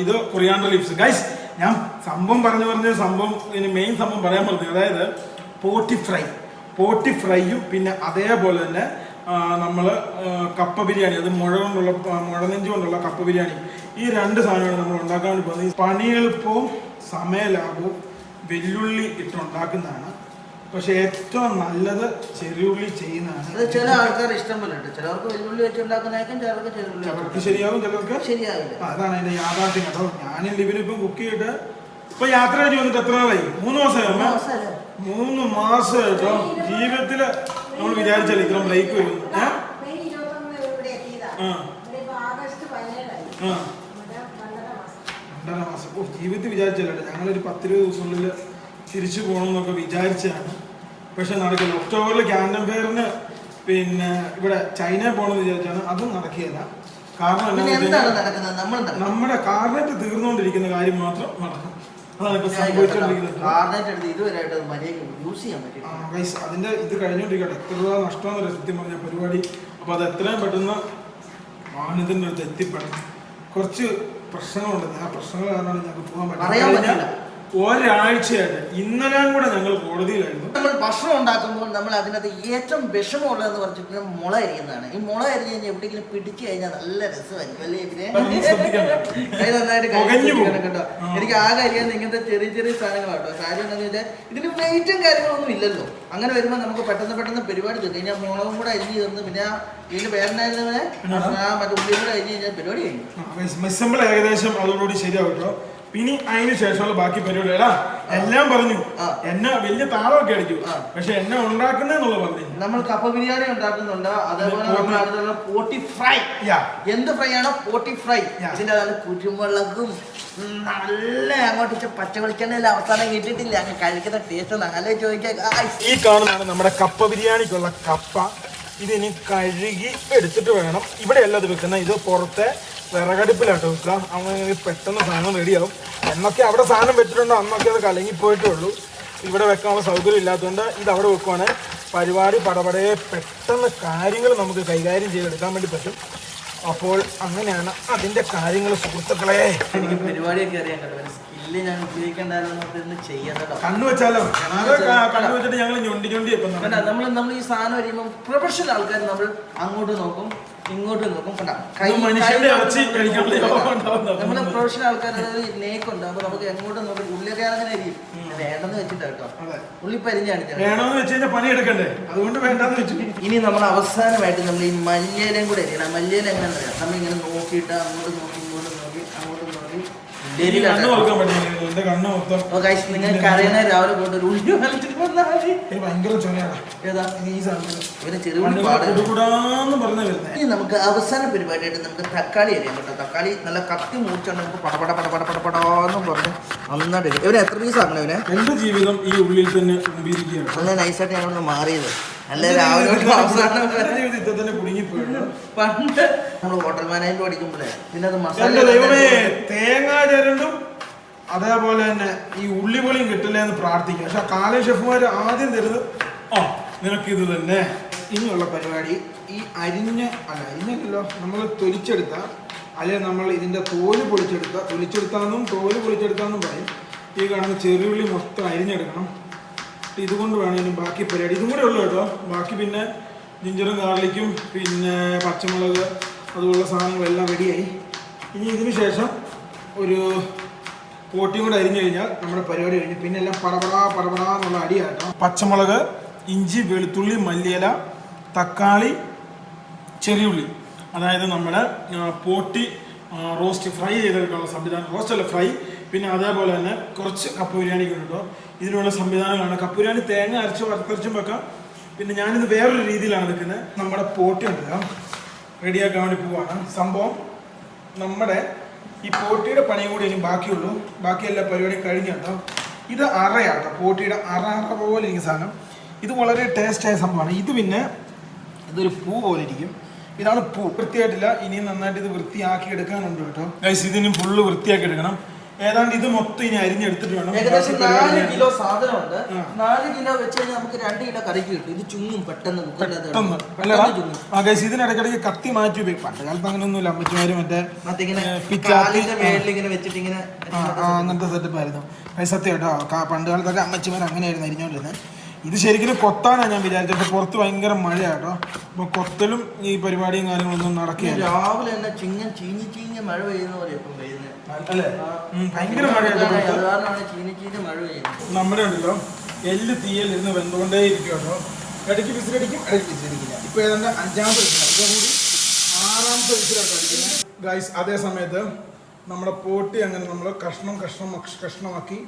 ഇത് കൊറിയാണ്ടർ ലിപ്സ് ഗൈസ് ഞാൻ സംഭവം പറഞ്ഞു പറഞ്ഞ സംഭവം ഇനി മെയിൻ സംഭവം പറയാൻ പറഞ്ഞു അതായത് പോട്ടി ഫ്രൈ. പോട്ടി ഫ്രൈയും പിന്നെ അതേപോലെ തന്നെ നമ്മൾ കപ്പ ബിരിയാണി അത് മുഴ കൊണ്ടുള്ള മുഴനെഞ്ച് കൊണ്ടുള്ള കപ്പ ബിരിയാണി. ഈ രണ്ട് സാധനമാണ് നമ്മൾ ഉണ്ടാക്കാൻ വേണ്ടി പോകുന്നത്. ഈ പണി എളുപ്പവും സമയലാഭവും വെല്ലുള്ളി ഇട്ടുണ്ടാക്കുന്നതാണ് പക്ഷെ ഏറ്റവും നല്ലത് ചെറിയുള്ളി ചെയ്യുന്നതാണ്. ചില ആൾക്കാർ ഇഷ്ടം പോലെ ഉണ്ട് ചിലവർക്ക് വെല്ലുള്ളി വെച്ച് ഉണ്ടാക്കുന്നതായിരിക്കും ചിലർക്ക് ചിലർക്ക് ശരിയാവും ചിലർക്ക് ശരിയാവില്ല. അതാണ് അതിന്റെ യാഥാർത്ഥ്യം കേട്ടോ. ഞാനും ഇവരിപ്പം കുക്ക് ചെയ്തിട്ട് ഇപ്പൊ യാത്ര കഴിഞ്ഞ് വന്നിട്ട് എത്ര നാളായി? മൂന്ന് മാസമായി മൂന്ന് മാസമായിട്ടോ ജീവിതത്തിൽ നമ്മൾ വിചാരിച്ചാൽ ഇത്ര ബ്രേക്ക് വരും. രണ്ടര മാസം. ഓ ജീവിതത്തിൽ വിചാരിച്ചല്ലോ ഞങ്ങളൊരു പത്തിരുപത് ദിവസങ്ങളിൽ തിരിച്ചു പോകണം പോകണമെന്നൊക്കെ വിചാരിച്ചാണ് പക്ഷെ നടക്കില്ല. ഒക്ടോബറിൽ ക്യാൻഡം ഫെയറിന് പിന്നെ ഇവിടെ ചൈന പോകണമെന്ന് വിചാരിച്ചാണ്. അതും നടക്കുകയില്ല കാരണം പിന്നെ എന്താണ് നടക്കുന്നത്? നമ്മൾ നടക്കുന്നത് നമ്മുടെ കാർണറ്റ് തീർന്നുകൊണ്ടിരിക്കുന്ന കാര്യം മാത്രം നടക്കും. അതിന്റെ ഇത് കഴിഞ്ഞോണ്ടിരിക്കട്ടെ. എത്ര രൂപ നഷ്ടമെന്നല്ല സത്യം പറഞ്ഞ പരിപാടി. അപ്പൊ അത് എത്രയും പെട്ടെന്ന് വാഹനത്തിന്റെ അടുത്ത് എത്തിപ്പെടണം. കുറച്ച് പ്രശ്നങ്ങളുണ്ട്. ആ പ്രശ്നങ്ങൾ കാരണമാണ് ഞങ്ങൾക്ക് പോകാൻ പറ്റില്ല. ഒരാഴ്ചയായിട്ട്. ഇന്നലെ കൂടെ ഞങ്ങൾ കോടതിയിലായിരുന്നു. നമ്മൾ ഭക്ഷണം ഉണ്ടാക്കുമ്പോൾ നമ്മൾ അതിനകത്ത് ഏറ്റവും വിഷമമുള്ളതെന്ന് പറഞ്ഞിട്ട് മുള അരിയുന്നതാണ്. ഈ മുള അരിഞ്ഞ് കഴിഞ്ഞാൽ എവിടെയെങ്കിലും പിടിച്ചു കഴിഞ്ഞാൽ നല്ല രസമായിരിക്കും അല്ലേ ഇതിനെ നന്നായിട്ട് കേട്ടോ. എനിക്ക് ആകെ അറിയാൻ ഇങ്ങനത്തെ ചെറിയ ചെറിയ സാധനങ്ങളാട്ടോ കാര്യം എന്താണെന്ന് വെച്ചാൽ ഇതിന് വെയിറ്റും കാര്യങ്ങളൊന്നും ഇല്ലല്ലോ. അങ്ങനെ വരുമ്പോൾ നമുക്ക് പെട്ടെന്ന് പെട്ടെന്ന് പരിപാടി തീർക്കും. ഇനി ആ മുളകും കൂടെ അരിഞ്ഞ് തീർന്ന് പിന്നെ ഇതിന്റെ ആ. മറ്റേ ഉള്ളിയും കൂടെ അരിഞ്ഞ് കഴിഞ്ഞാൽ പരിപാടി കഴിഞ്ഞു. ഏകദേശം അതോടുകൂടി ശരിയാവും കേട്ടോ. പിന്നെ അതിന് ശേഷമുള്ള ബാക്കി പരിപാടി. എടാ എല്ലാം പറഞ്ഞു. എന്നെ വലിയ താളമൊക്കെ അടിച്ചു. പക്ഷെ എന്നെ ഉണ്ടാക്കുന്നതെന്നുള്ള പറഞ്ഞു. നമ്മൾ കപ്പ ബിരിയാണി ഉണ്ടാക്കുന്നുണ്ട്. അതേപോലെ പോട്ടി. നമ്മൾ അടുത്തുള്ള പോട്ടി ഫ്രൈ. എന്ത് ഫ്രൈ ആണോ പോട്ടി ഫ്രൈ. അതിന്റെ ഇതിന്റെ അതാണ് കുരുമുളകും നല്ല അങ്ങോട്ട് ഇച്ചിരി പച്ച വെളിച്ചെണ്ണയിൽ അവസാനം കിട്ടിയിട്ടില്ല അങ്ങ് കഴിക്കുന്ന ടേസ്റ്റ് നല്ല അല്ലേ ചോദിക്കാൻ ഈ കാണുന്നതാണ് നമ്മുടെ കപ്പ ബിരിയാണിക്കുള്ള കപ്പ. ഇതിന് കഴുകി എടുത്തിട്ട് വേണം. ഇവിടെയല്ല ഇത് വെക്കുന്നത്. ഇത് പുറത്തെ വിറകടുപ്പിലാട്ടോ. വെക്കുക അങ്ങനെ പെട്ടെന്ന് സാധനം റെഡിയാവും എന്നൊക്കെ അവിടെ സാധനം വെച്ചിട്ടുണ്ടോ? അന്നൊക്കെ അത് കലങ്ങിപ്പോയിട്ടേ ഉള്ളൂ. ഇവിടെ വെക്കാനുള്ള സൗകര്യം ഇല്ലാത്തതുകൊണ്ട് ഇത് അവിടെ വെക്കുവാണ്. പരിപാടി പടപടയെ പെട്ടെന്ന് കാര്യങ്ങൾ നമുക്ക് കൈകാര്യം ചെയ്തെടുക്കാൻ വേണ്ടി പറ്റും. അപ്പോൾ അങ്ങനെയാണ് അതിന്റെ കാര്യങ്ങൾ സുഹൃത്തുക്കളെ. എനിക്ക് പരിപാടിയൊക്കെ അറിയാൻ കേട്ടോ സ്കില്ല് ഞാൻ ഉപയോഗിക്കേണ്ടതെന്ന് ചെയ്യാൻ കേട്ടോ കണ്ണു വെച്ചാലോ? അത് ക- കണ്ണു വെച്ചിട്ട് ഞങ്ങൾ ഞൊണ്ടി ഞൊണ്ടി ഇപ്പം കണ്ട നമ്മൾ നമ്മൾ ഈ സാധനം അറിയുമ്പോൾ പ്രൊഫഷണൽ ആൾക്കാർ നമ്മൾ അങ്ങോട്ട് നോക്കും ഇങ്ങോട്ട് നോക്കും കണ്ട. ഇത് മനുഷ്യന്റെ ഇറച്ചി കഴിക്കാനുള്ള യോഗം ഉണ്ടാവുന്ന നമ്മളെ പ്രൊഫഷണൽ ആൾക്കാർ നേക്ക് ഉണ്ട് അപ്പൊ നമുക്ക് എങ്ങോട്ട് നോക്കും? ഉള്ളിയൊക്കെ അങ്ങനെ ആയിരിക്കും വേണ്ടെന്ന് വെച്ചിട്ടാ കേട്ടോ. അതെ. ഉള്ളി പരിഞ്ഞാണ് വേണമെന്ന് വെച്ച് കഴിഞ്ഞാൽ പണി എടുക്കണ്ടേ? അതുകൊണ്ട് വേണ്ടാന്ന് വെച്ചു. ഇനി നമ്മൾ അവസാനമായിട്ട് നമ്മൾ ഈ മല്ലേലും കൂടെ അറിയാം? നമ്മൾ ഇങ്ങനെ നോക്കിയിട്ട് അങ്ങോട്ട് നോക്കി അങ്ങോട്ട് നോക്കി എനിക്ക് കണ്ണ് നോക്കാൻ പറ്റില്ല എന്റെ കണ്ണ് മൊത്തം ഓ ഗൈസ് നിങ്ങൾക്ക് അറിയണ രാവിലെ പോയിട്ട് ഒരു ഉള്ളി വലിച്ചിട്ട് വന്നാൽ മതി. ഇവരെ ഇനി നമുക്ക് അവസാന പരിപാടിയായിട്ട് നമുക്ക് തക്കാളി അറിയാം കേട്ടോ തക്കാളി നല്ല കത്തി മൂച്ചാണ് നമുക്ക് പടപട പടപട പടപടാന്നും പറഞ്ഞ് നന്നായിട്ട്. ഇവന് എത്ര പീസ് ആക്കണം ഇവനെ? എന്റെ ജീവിതം ഈ ഉള്ളിൽ തന്നെ അങ്ങനെ നൈസായിട്ട് ഞാനൊന്ന് മാറിയത്. അല്ല? രാവിലെ തൊട്ട് അവസാനം എന്റെ വരെ ജീവിതത്തിൽ തന്നെ കുടുങ്ങിപ്പോയിട്ടുണ്ട് പണ്ട് നമ്മൾ ഹോട്ടൽ മാനേജ്മെന്റ് പഠിക്കുമ്പോഴേ പിന്നെ അത് മസാല എന്റെ ദൈവമേ തേങ്ങ ചരണ്ടും അതേപോലെ തന്നെ ഈ ഉള്ളിപൊളിയും കിട്ടില്ല എന്ന് പ്രാർത്ഥിക്കും. പക്ഷെ കാലം ഷെഫുമാർ ആദ്യം തരുന്നത് ആ നിനക്ക് ഇത് തന്നെ. ഇനിയുള്ള പരിപാടി ഈ അരിഞ്ഞ അല്ല അരിഞ്ഞല്ലോ നമ്മൾ തൊലിച്ചെടുത്ത അല്ലെങ്കിൽ നമ്മൾ ഇതിന്റെ തോൽ പൊളിച്ചെടുത്ത തൊലിച്ചെടുത്താന്നും തോൽ പൊളിച്ചെടുത്താന്നും പറയും. ഈ കാണുന്ന ചെറിയുള്ളി മൊത്തം അരിഞ്ഞെടുക്കണം. ഇതുകൊണ്ട് വേണം ഇനി ബാക്കി പരിപാടി. ഇതും കൂടെ ഉള്ളു കേട്ടോ. ബാക്കി പിന്നെ ജിഞ്ചറും ഗാർലിക്കും പിന്നെ പച്ചമുളക് അതുപോലുള്ള സാധനങ്ങളെല്ലാം റെഡിയായി ഇനി ഇതിന് ശേഷം ഒരു പോട്ടിയും കൂടെ അരിഞ്ഞു കഴിഞ്ഞാൽ നമ്മുടെ പരിപാടി കഴിഞ്ഞു പിന്നെ എല്ലാം പടപടാ പടപടാ എന്നുള്ള അടിയാട്ടോ പച്ചമുളക് ഇഞ്ചി വെളുത്തുള്ളി മല്ലിയില തക്കാളി ചെറിയുള്ളി. അതായത് നമ്മുടെ പോട്ടി റോസ്റ്റ് ഫ്രൈ ചെയ്തെടുക്കാനുള്ള സംവിധാനം. റോസ്റ്റ് അല്ല ഫ്രൈ പിന്നെ അതേപോലെ തന്നെ കുറച്ച് കപ്പ ബിരിയാണിക്ക് ഇതിനുള്ള സംവിധാനങ്ങളാണ്. കപ്പ ബിരിയാണി തേങ്ങ അരച്ച് വറുത്തരച്ചും വെക്കാം. പിന്നെ ഞാനിത് വേറൊരു രീതിയിലാണ് വെക്കുന്നത്. നമ്മുടെ പോട്ടി ഉണ്ടല്ലോ റെഡിയാക്കാൻ വേണ്ടി പോവാണ്. സംഭവം നമ്മുടെ ഈ പോട്ടിയുടെ പണിയും കൂടി ഇനി ബാക്കിയുള്ളൂ. ബാക്കി പരിപാടി പരിപാടിയും കഴിഞ്ഞു കേട്ടോ. ഇത് അറയാട്ടോ പോട്ടിയുടെ അറ അറ പോലെ ഇരിക്കുന്ന സാധനം. ഇത് വളരെ ടേസ്റ്റായ സംഭവമാണ്. ഇത് പിന്നെ ഇതൊരു പൂ പോലെ ഇരിക്കും. ഇതാണ് പൂ. വൃത്തിയായിട്ടില്ല. ഇനിയും നന്നായിട്ട് ഇത് വൃത്തിയാക്കി എടുക്കാനുണ്ട് കേട്ടോ. ഗൈസ് ഇതിനും ഫുള്ള് വൃത്തിയാക്കി എടുക്കണം. ഏതാണ്ട് ഇത് മൊത്തം ഇനി അരിഞ്ഞെടുത്തിട്ട് വേണം ഏകദേശം നാല് കിലോ സാധനമുണ്ട്. നാല് കിലോ വെച്ച് കഴിഞ്ഞാൽ നമുക്ക് രണ്ട് കിലോ കറിക്ക് കിട്ടും. ഇത് ചുങ്ങും പെട്ടെന്ന് പെട്ടെന്ന് ഇതിനിടയ്ക്കിടയ്ക്ക് കത്തി മാറ്റി ഉപയോഗിക്കും. പണ്ട് കാലത്ത് അങ്ങനെയൊന്നുമില്ല. അമ്മച്ചിമാര് മറ്റേ വെച്ചിട്ട് ഇങ്ങനെ അങ്ങനത്തെ സെറ്റപ്പ് ആയിരുന്നു. സത്യം കേട്ടോ പണ്ട് കാലത്തൊക്കെ അമ്മച്ചിമാർ അങ്ങനെയായിരുന്നു അരിഞ്ഞോണ്ടിരുന്നത് ഇത് ശരിക്കും കൊത്താനാണ് ഞാൻ വിചാരിച്ചത്. പുറത്ത് ഭയങ്കര മഴയാട്ടോ അപ്പൊ കൊത്തലും ഈ പരിപാടിയും കാര്യങ്ങളൊന്നും നടക്കില്ല. രാവിലെ തന്നെ ചിങ്ങൻ ചീഞ്ഞ് ചീഞ്ഞ് മഴ പെയ്യുന്ന പോലെ ഇപ്പം പെയ്യുന്നത് അല്ലേ? ഭയങ്കര നമ്മുടെ ഉണ്ടല്ലോ എല്ല് തീയൽ ഇരുന്ന് വെന്തുകൊണ്ടേ ഇരിക്കും കേട്ടോ ഇടയ്ക്ക് വിസിലടിക്കും ഇടയ്ക്ക് വിസിലടിക്കില്ല. ഇപ്പൊ ഏതാണ്ട് അഞ്ചാമത്തെ വിസിലാണ്. ഇതേ കൂടി ആറാമത്തെ വിസിലാട്ടോ അടിക്കുന്നത് ഗൈസ് അതേ സമയത്ത് നമ്മുടെ പോട്ടി അങ്ങനെ നമ്മൾ കഷ്ണം കഷ്ണം കഷ്ണമാക്കി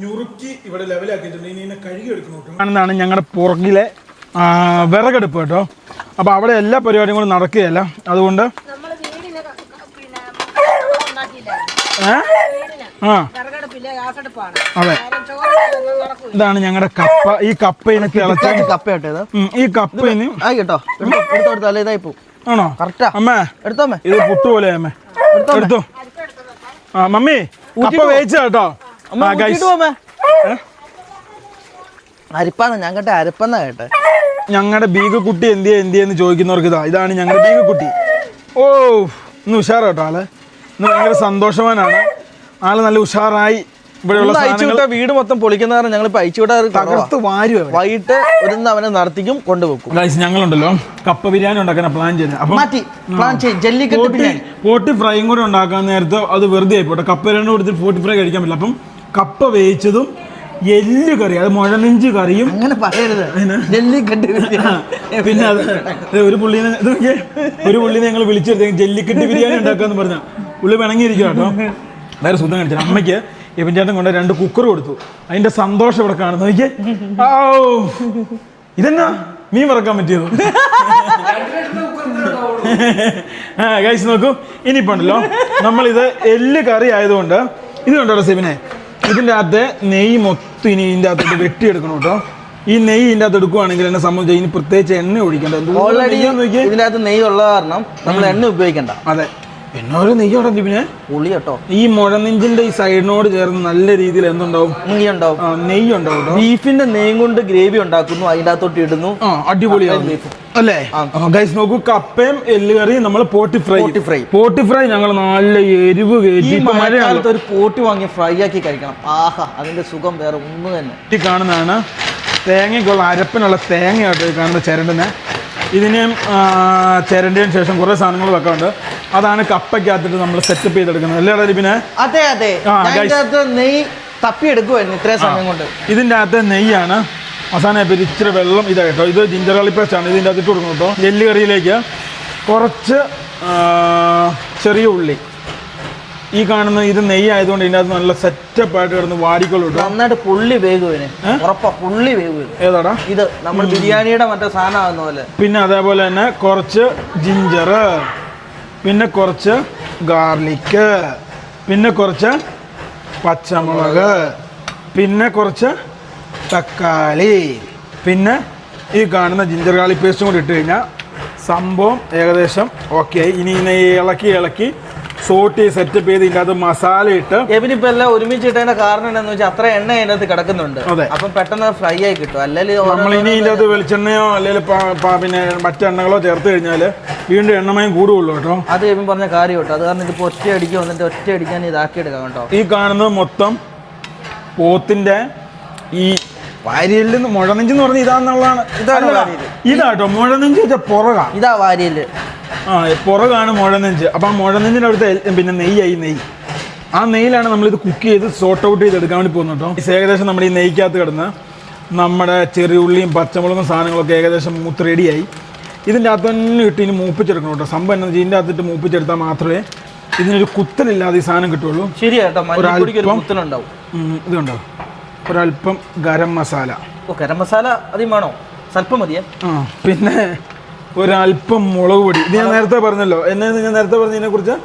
ഞുറുക്കി ഇവിടെ ലെവലാക്കിയിട്ടുണ്ട് ഇനി ഇതിനെ കഴുകി എടുക്കണം ആണെന്നാണ് ഞങ്ങളുടെ പുറകിലെ വിറകെടുപ്പ് വിറകടുപ്പ് കേട്ടോ. അപ്പോൾ അവിടെ എല്ലാ പരിപാടിയും കൂടെ നടക്കുകയല്ല. അതുകൊണ്ട് അതെ. ഇതാണ് ഞങ്ങളുടെ കപ്പ. ഈ കപ്പയിനെ തിളച്ച കപ്പ കേട്ടോ ഇത്. ഉം, ഈ കപ്പയിന് ഇനി ആ കേട്ടോ. എടുത്തോ എടുത്തോ എടുത്തോ. അല്ലേ ഇതായി പോവും ആണോ? കറക്റ്റാ അമ്മേ. എടുത്തോ ഇത് പുട്ട് പോലെ അമ്മേ. എടുത്തോ. ആ മമ്മി കപ്പ വേവിച്ച കേട്ടോ. അമ്മ ആ, guys. ഊറ്റിയിട്ട് പോമ്മേ അരിപ്പാന്ന്? ഞാൻ കേട്ടെ അരിപ്പെന്നാ കേട്ടെ? ഞങ്ങളുടെ ബീഗ് കുട്ടി എന്തിയെ എന്തിയെന്ന് ചോദിക്കുന്നവർക്ക് ഇതാ. ഇതാണ് ഞങ്ങളുടെ ബീഗ് കുട്ടി ഓ. ഇന്ന് ഉഷാറാട്ടോ ആൾ. ഇന്ന് ഭയങ്കര സന്തോഷവാനാണ്. ആൾ നല്ല ഉഷാറായി ഇവിടെയുള്ള അയച്ചുവിട്ട അയച്ചു വീട് മൊത്തം പൊളിക്കുന്ന കാരണം ഞങ്ങൾ ഇപ്പൊ അയച്ചു വിടാറ് കുറവാ. തകർത്ത് വാരുവ വൈകിട്ട് ഒരു അവനെ നടത്തിക്കും കൊണ്ടുപോക്കും ഗൈസ് ഞങ്ങളുണ്ടല്ലോ. കപ്പ ബിരിയാണി ഉണ്ടാക്കാൻ പ്ലാൻ ചെയ്യുന്നത് മാറ്റി പ്ലാൻ പോട്ടി ഫ്രൈയും കൂടെ ഉണ്ടാക്കാൻ നേരത്തെ അത് വെറുതെ ആയിപ്പോട്ടെ. കപ്പ ബിരിയാണി കൊടുത്തിട്ട് പോട്ടി ഫ്രൈ കഴിക്കാൻ പറ്റില്ല. അപ്പം കപ്പ വേവിച്ചതും എല്ല് കറി അത് മുഴനെഞ്ച് കറിയും. അങ്ങനെ പറയരുത്. ജല്ലിക്കെട്ട് പിന്നെ അത് ഒരു പുള്ളിനെ ഇത് ഒരു പുള്ളിനെ ഞങ്ങൾ വിളിച്ചെടുത്തേ ജല്ലിക്കെട്ട് ബിരിയാണി ഉണ്ടാക്കാന്ന് പറഞ്ഞ. പുള്ളി പിണങ്ങിയിരിക്കുക കേട്ടോ. വേറെ സുഖം കാണിച്ചു അമ്മയ്ക്ക് ഇവൻ ചേട്ടൻ കൊണ്ട് രണ്ട് കുക്കർ കൊടുത്തു. അതിന്റെ സന്തോഷം ഇവിടെ കാണുന്നു. നോക്കിയേ. ഓ ഇതെന്നാ? മീൻ വറക്കാൻ പറ്റിയത്. ആ ഗൈസ് നോക്കൂ. ഇനിയിപ്പോ ഉണ്ടല്ലോ. നമ്മളിത് എല്ല് കറി ആയതുകൊണ്ട് ഇത് കണ്ടോ സെബിനെ? ഇതിന്റെ അകത്ത് നെയ്യ് മൊത്തം ഇനി ഇതിന്റെ അകത്തോട്ട് വെട്ടിയെടുക്കണം കേട്ടോ. ഈ നെയ്യ് ഇതിന്റെ അകത്ത് എടുക്കുവാണെങ്കിൽ എന്നെ സംബന്ധിച്ച് ഇനി പ്രത്യേകിച്ച് എണ്ണ ഒഴിക്കണ്ട. ഓൾറെഡി ഇതിന്റെ അകത്ത് നെയ്യ് ഉള്ള കാരണം നമ്മൾ എണ്ണ ഉപയോഗിക്കണ്ട. അതെ. എന്നൊരു നെയ്യ് അവിടെ പിന്നെ? പുളി കേട്ടോ. ഈ മുഴനെഞ്ചിന്റെ ഈ സൈഡിനോട് ചേർന്ന് നല്ല രീതിയിൽ എന്തുണ്ടാവും? നെയ്യ് ഉണ്ടാവും. നെയ്യ് ഉണ്ടാവും ബീഫിന്റെ നെയ്യും കൊണ്ട് ഗ്രേവി ഉണ്ടാക്കുന്നു അതിനകത്തോട്ട് അകത്തോട്ട് ഇടുന്നു അടിപൊളിയാണ്. അടിപൊളിയാവും അല്ലേ? ഗൈസ് നോക്കൂ കപ്പയും എല്ലുകറിയും നമ്മൾ പോട്ടി ഫ്രൈ പോട്ടി ഫ്രൈ. പോട്ടി ഫ്രൈ ഞങ്ങൾ നല്ല എരിവ് മഴക്കാലത്ത് ഒരു പോട്ടി വാങ്ങി ഫ്രൈ ആക്കി കഴിക്കണം. ആഹാ അതിന്റെ സുഖം വേറെ ഒന്ന് തന്നെ. കാണുന്നതാണ് തേങ്ങയ്ക്കുള്ള അരപ്പിനുള്ള തേങ്ങ കേട്ടോ കാണുന്ന ചിരണ്ടിന് ഇതിന് ചിരണ്ടിയതിനു ശേഷം കുറേ സാധനങ്ങൾ വെക്കാറുണ്ട് അതാണ് കപ്പയ്ക്കകത്തിട്ട് നമ്മൾ സെറ്റപ്പ് ചെയ്തെടുക്കുന്നത്. അല്ലേ പിന്നെ? അതെ അതെ. നെയ് ഞാൻ guys. ഇതിന്റെ അകത്ത് നെയ്യ് തപ്പി എടുക്കുമായിരുന്നു ഇത്രയും സമയം കൊണ്ട്. ഇതിന്റെ അകത്ത് നെയ്യാണ്. അവസാനം ഇപ്പം ഇച്ചിരി വെള്ളം ഇതാ കേട്ടോ ഇത് ജിഞ്ചർ കളി പേസ്റ്റ് ആണ്. ഇതിന്റെ അകത്ത് ഇട്ട് കൊടുക്കണം കേട്ടോ. എല്ലുകറിയിലേക്ക് കുറച്ച് ചെറിയ ഉള്ളി. ഈ കാണുന്ന ഇത് നെയ്യ് ആയതുകൊണ്ട് ഇതിനകത്ത് നല്ല സെറ്റപ്പ് ആയിട്ട് കിടന്ന് വാടിക്കോളും നന്നായിട്ട് പുള്ളി വേകുവിന് ഉറപ്പാ പുള്ളി വേകുവിന് ഏതാടാ? ഇത് നമ്മൾ ബിരിയാണിയുടെ മറ്റേ സാധനം ആകുന്ന പോലെ. പിന്നെ അതേപോലെ തന്നെ കുറച്ച് ജിഞ്ചർ പിന്നെ കുറച്ച് ഗാർലിക്ക് പിന്നെ കുറച്ച് പച്ചമുളക് പിന്നെ കുറച്ച് തക്കാളി പിന്നെ ഈ കാണുന്ന ജിഞ്ചർ ഗാർലിക് പേസ്റ്റും കൂടി ഇട്ട് കഴിഞ്ഞാൽ സംഭവം ഏകദേശം ഓക്കെ ആയി. ഇനി ഇളക്കി ഇളക്കി സോട്ട് ചെയ്ത് സെറ്റപ്പ് ചെയ്ത് ഇതിനകത്ത് മസാല ഇട്ട് എബിനിപ്പോ എല്ലാം ഒരുമിച്ച് ഇട്ടതിന്റെ കാരണം എന്താന്ന് വെച്ചാൽ അത്ര എണ്ണ അതിനകത്ത് കിടക്കുന്നുണ്ട്. അതെ. അപ്പം പെട്ടെന്ന് ഫ്രൈ ആയി കിട്ടും. അല്ലെങ്കിൽ നമ്മൾ ഇനി ഇതിനകത്ത് വെളിച്ചെണ്ണയോ അല്ലെങ്കിൽ പിന്നെ മറ്റെണ്ണകളോ ചേർത്ത് കഴിഞ്ഞാൽ വീണ്ടും എണ്ണമയം കൂടുകയുള്ളൂ കേട്ടോ. അത് എബിൻ പറഞ്ഞ കാര്യം കേട്ടോ. അത് കാരണം ഇതിപ്പോ ഒറ്റ അടിക്ക് വന്നിട്ട് ഒറ്റ അടിക്കാൻ ഇതാക്കി എടുക്കാം കേട്ടോ. ഈ കാണുന്നത് മൊത്തം പോത്തിന്റെ ഈ വാരിയലിൽ നിന്ന് മുഴനെഞ്ചെന്ന് പറഞ്ഞ ഇതാന്നുള്ളതാണ് ഇതാണ് വാരിയൽ. ഇതാട്ടോ മുഴനെഞ്ച് വെച്ചാൽ പുറകാ. ഇതാ വാരിയൽ ആ പുറകാണ് മുഴനെഞ്ച്. അപ്പം ആ മുഴനെഞ്ചിന്റെ അവിടുത്തെ എൽ- പിന്നെ നെയ്യായി നെയ്യ്. ആ നെയ്യിലാണ് നമ്മൾ ഇത് കുക്ക് ചെയ്ത് സോർട്ട് ഔട്ട് ചെയ്ത് എടുക്കാൻ വേണ്ടി പോകുന്നത് കേട്ടോ. ഇത് ഏകദേശം നമ്മുടെ ഈ നെയ്ക്കകത്ത് കിടന്ന് നമ്മുടെ ചെറിയുള്ളിയും പച്ചമുളകും സാധനങ്ങളൊക്കെ ഏകദേശം മൂത്ത് റെഡിയായി ഇതിന്റെ അകത്ത് തന്നെ ഇട്ട് ഇനി മൂപ്പിച്ചെടുക്കണം കേട്ടോ. സംഭവം എന്താ ഇതിന്റെ അകത്തിട്ട് മൂപ്പിച്ചെടുത്താൽ മാത്രമേ ഇതിനൊരു കുത്തലില്ലാതെ ഈ സാധനം കിട്ടുള്ളൂ ശരിയാട്ടോ കേട്ടോ. മല്ലിപ്പൊടിക്ക് ഒരു ഒരല്പം. കുത്തലുണ്ടാവും. ഉം, ഇതുണ്ടോ? ഒരല്പം ഗരം മസാല. ഓ ഗരം മസാല അധികം വേണോ? സ്വല്പം മതിയേ. ആ പിന്നെ ഒരല്പം മുളക് പൊടി. ഇത് ഞാൻ നേരത്തെ പറഞ്ഞല്ലോ. എന്നെ ഞാൻ നേരത്തെ പറഞ്ഞതിനെ കുറിച്ച്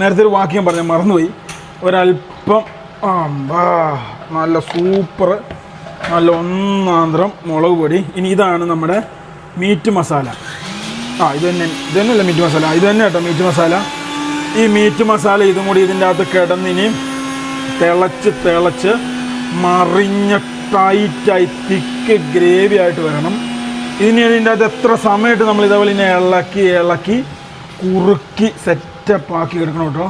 നേരത്തെ ഒരു വാക്യം പറഞ്ഞു മറന്നുപോയി. ഒരല്പം ആ നല്ല സൂപ്പർ നല്ല ഒന്നാന്തരം മുളക് പൊടി. ഇനി ഇതാണ് നമ്മുടെ മീറ്റ് മസാല ആ ഇത് തന്നെ ഇത് തന്നെയല്ല മീറ്റ് മസാല ഇത് തന്നെ കേട്ടോ മീറ്റ് മസാല ഈ മീറ്റ് മസാല ഇതും കൂടി ഇതിന്റെ അകത്ത് കിടന്നിനി തിളച്ച് തിളച്ച് മറിഞ്ഞ ടൈറ്റായി തിക്ക് ഗ്രേവി ആയിട്ട് വരണം. ഇനി ഇതിന്റെ അകത്ത് എത്ര സമയമായിട്ട് നമ്മൾ ഇതേപോലെ ഇങ്ങനെ ഇളക്കി ഇളക്കി കുറുക്കി സെറ്റപ്പ് ആക്കി എടുക്കണം കേട്ടോ.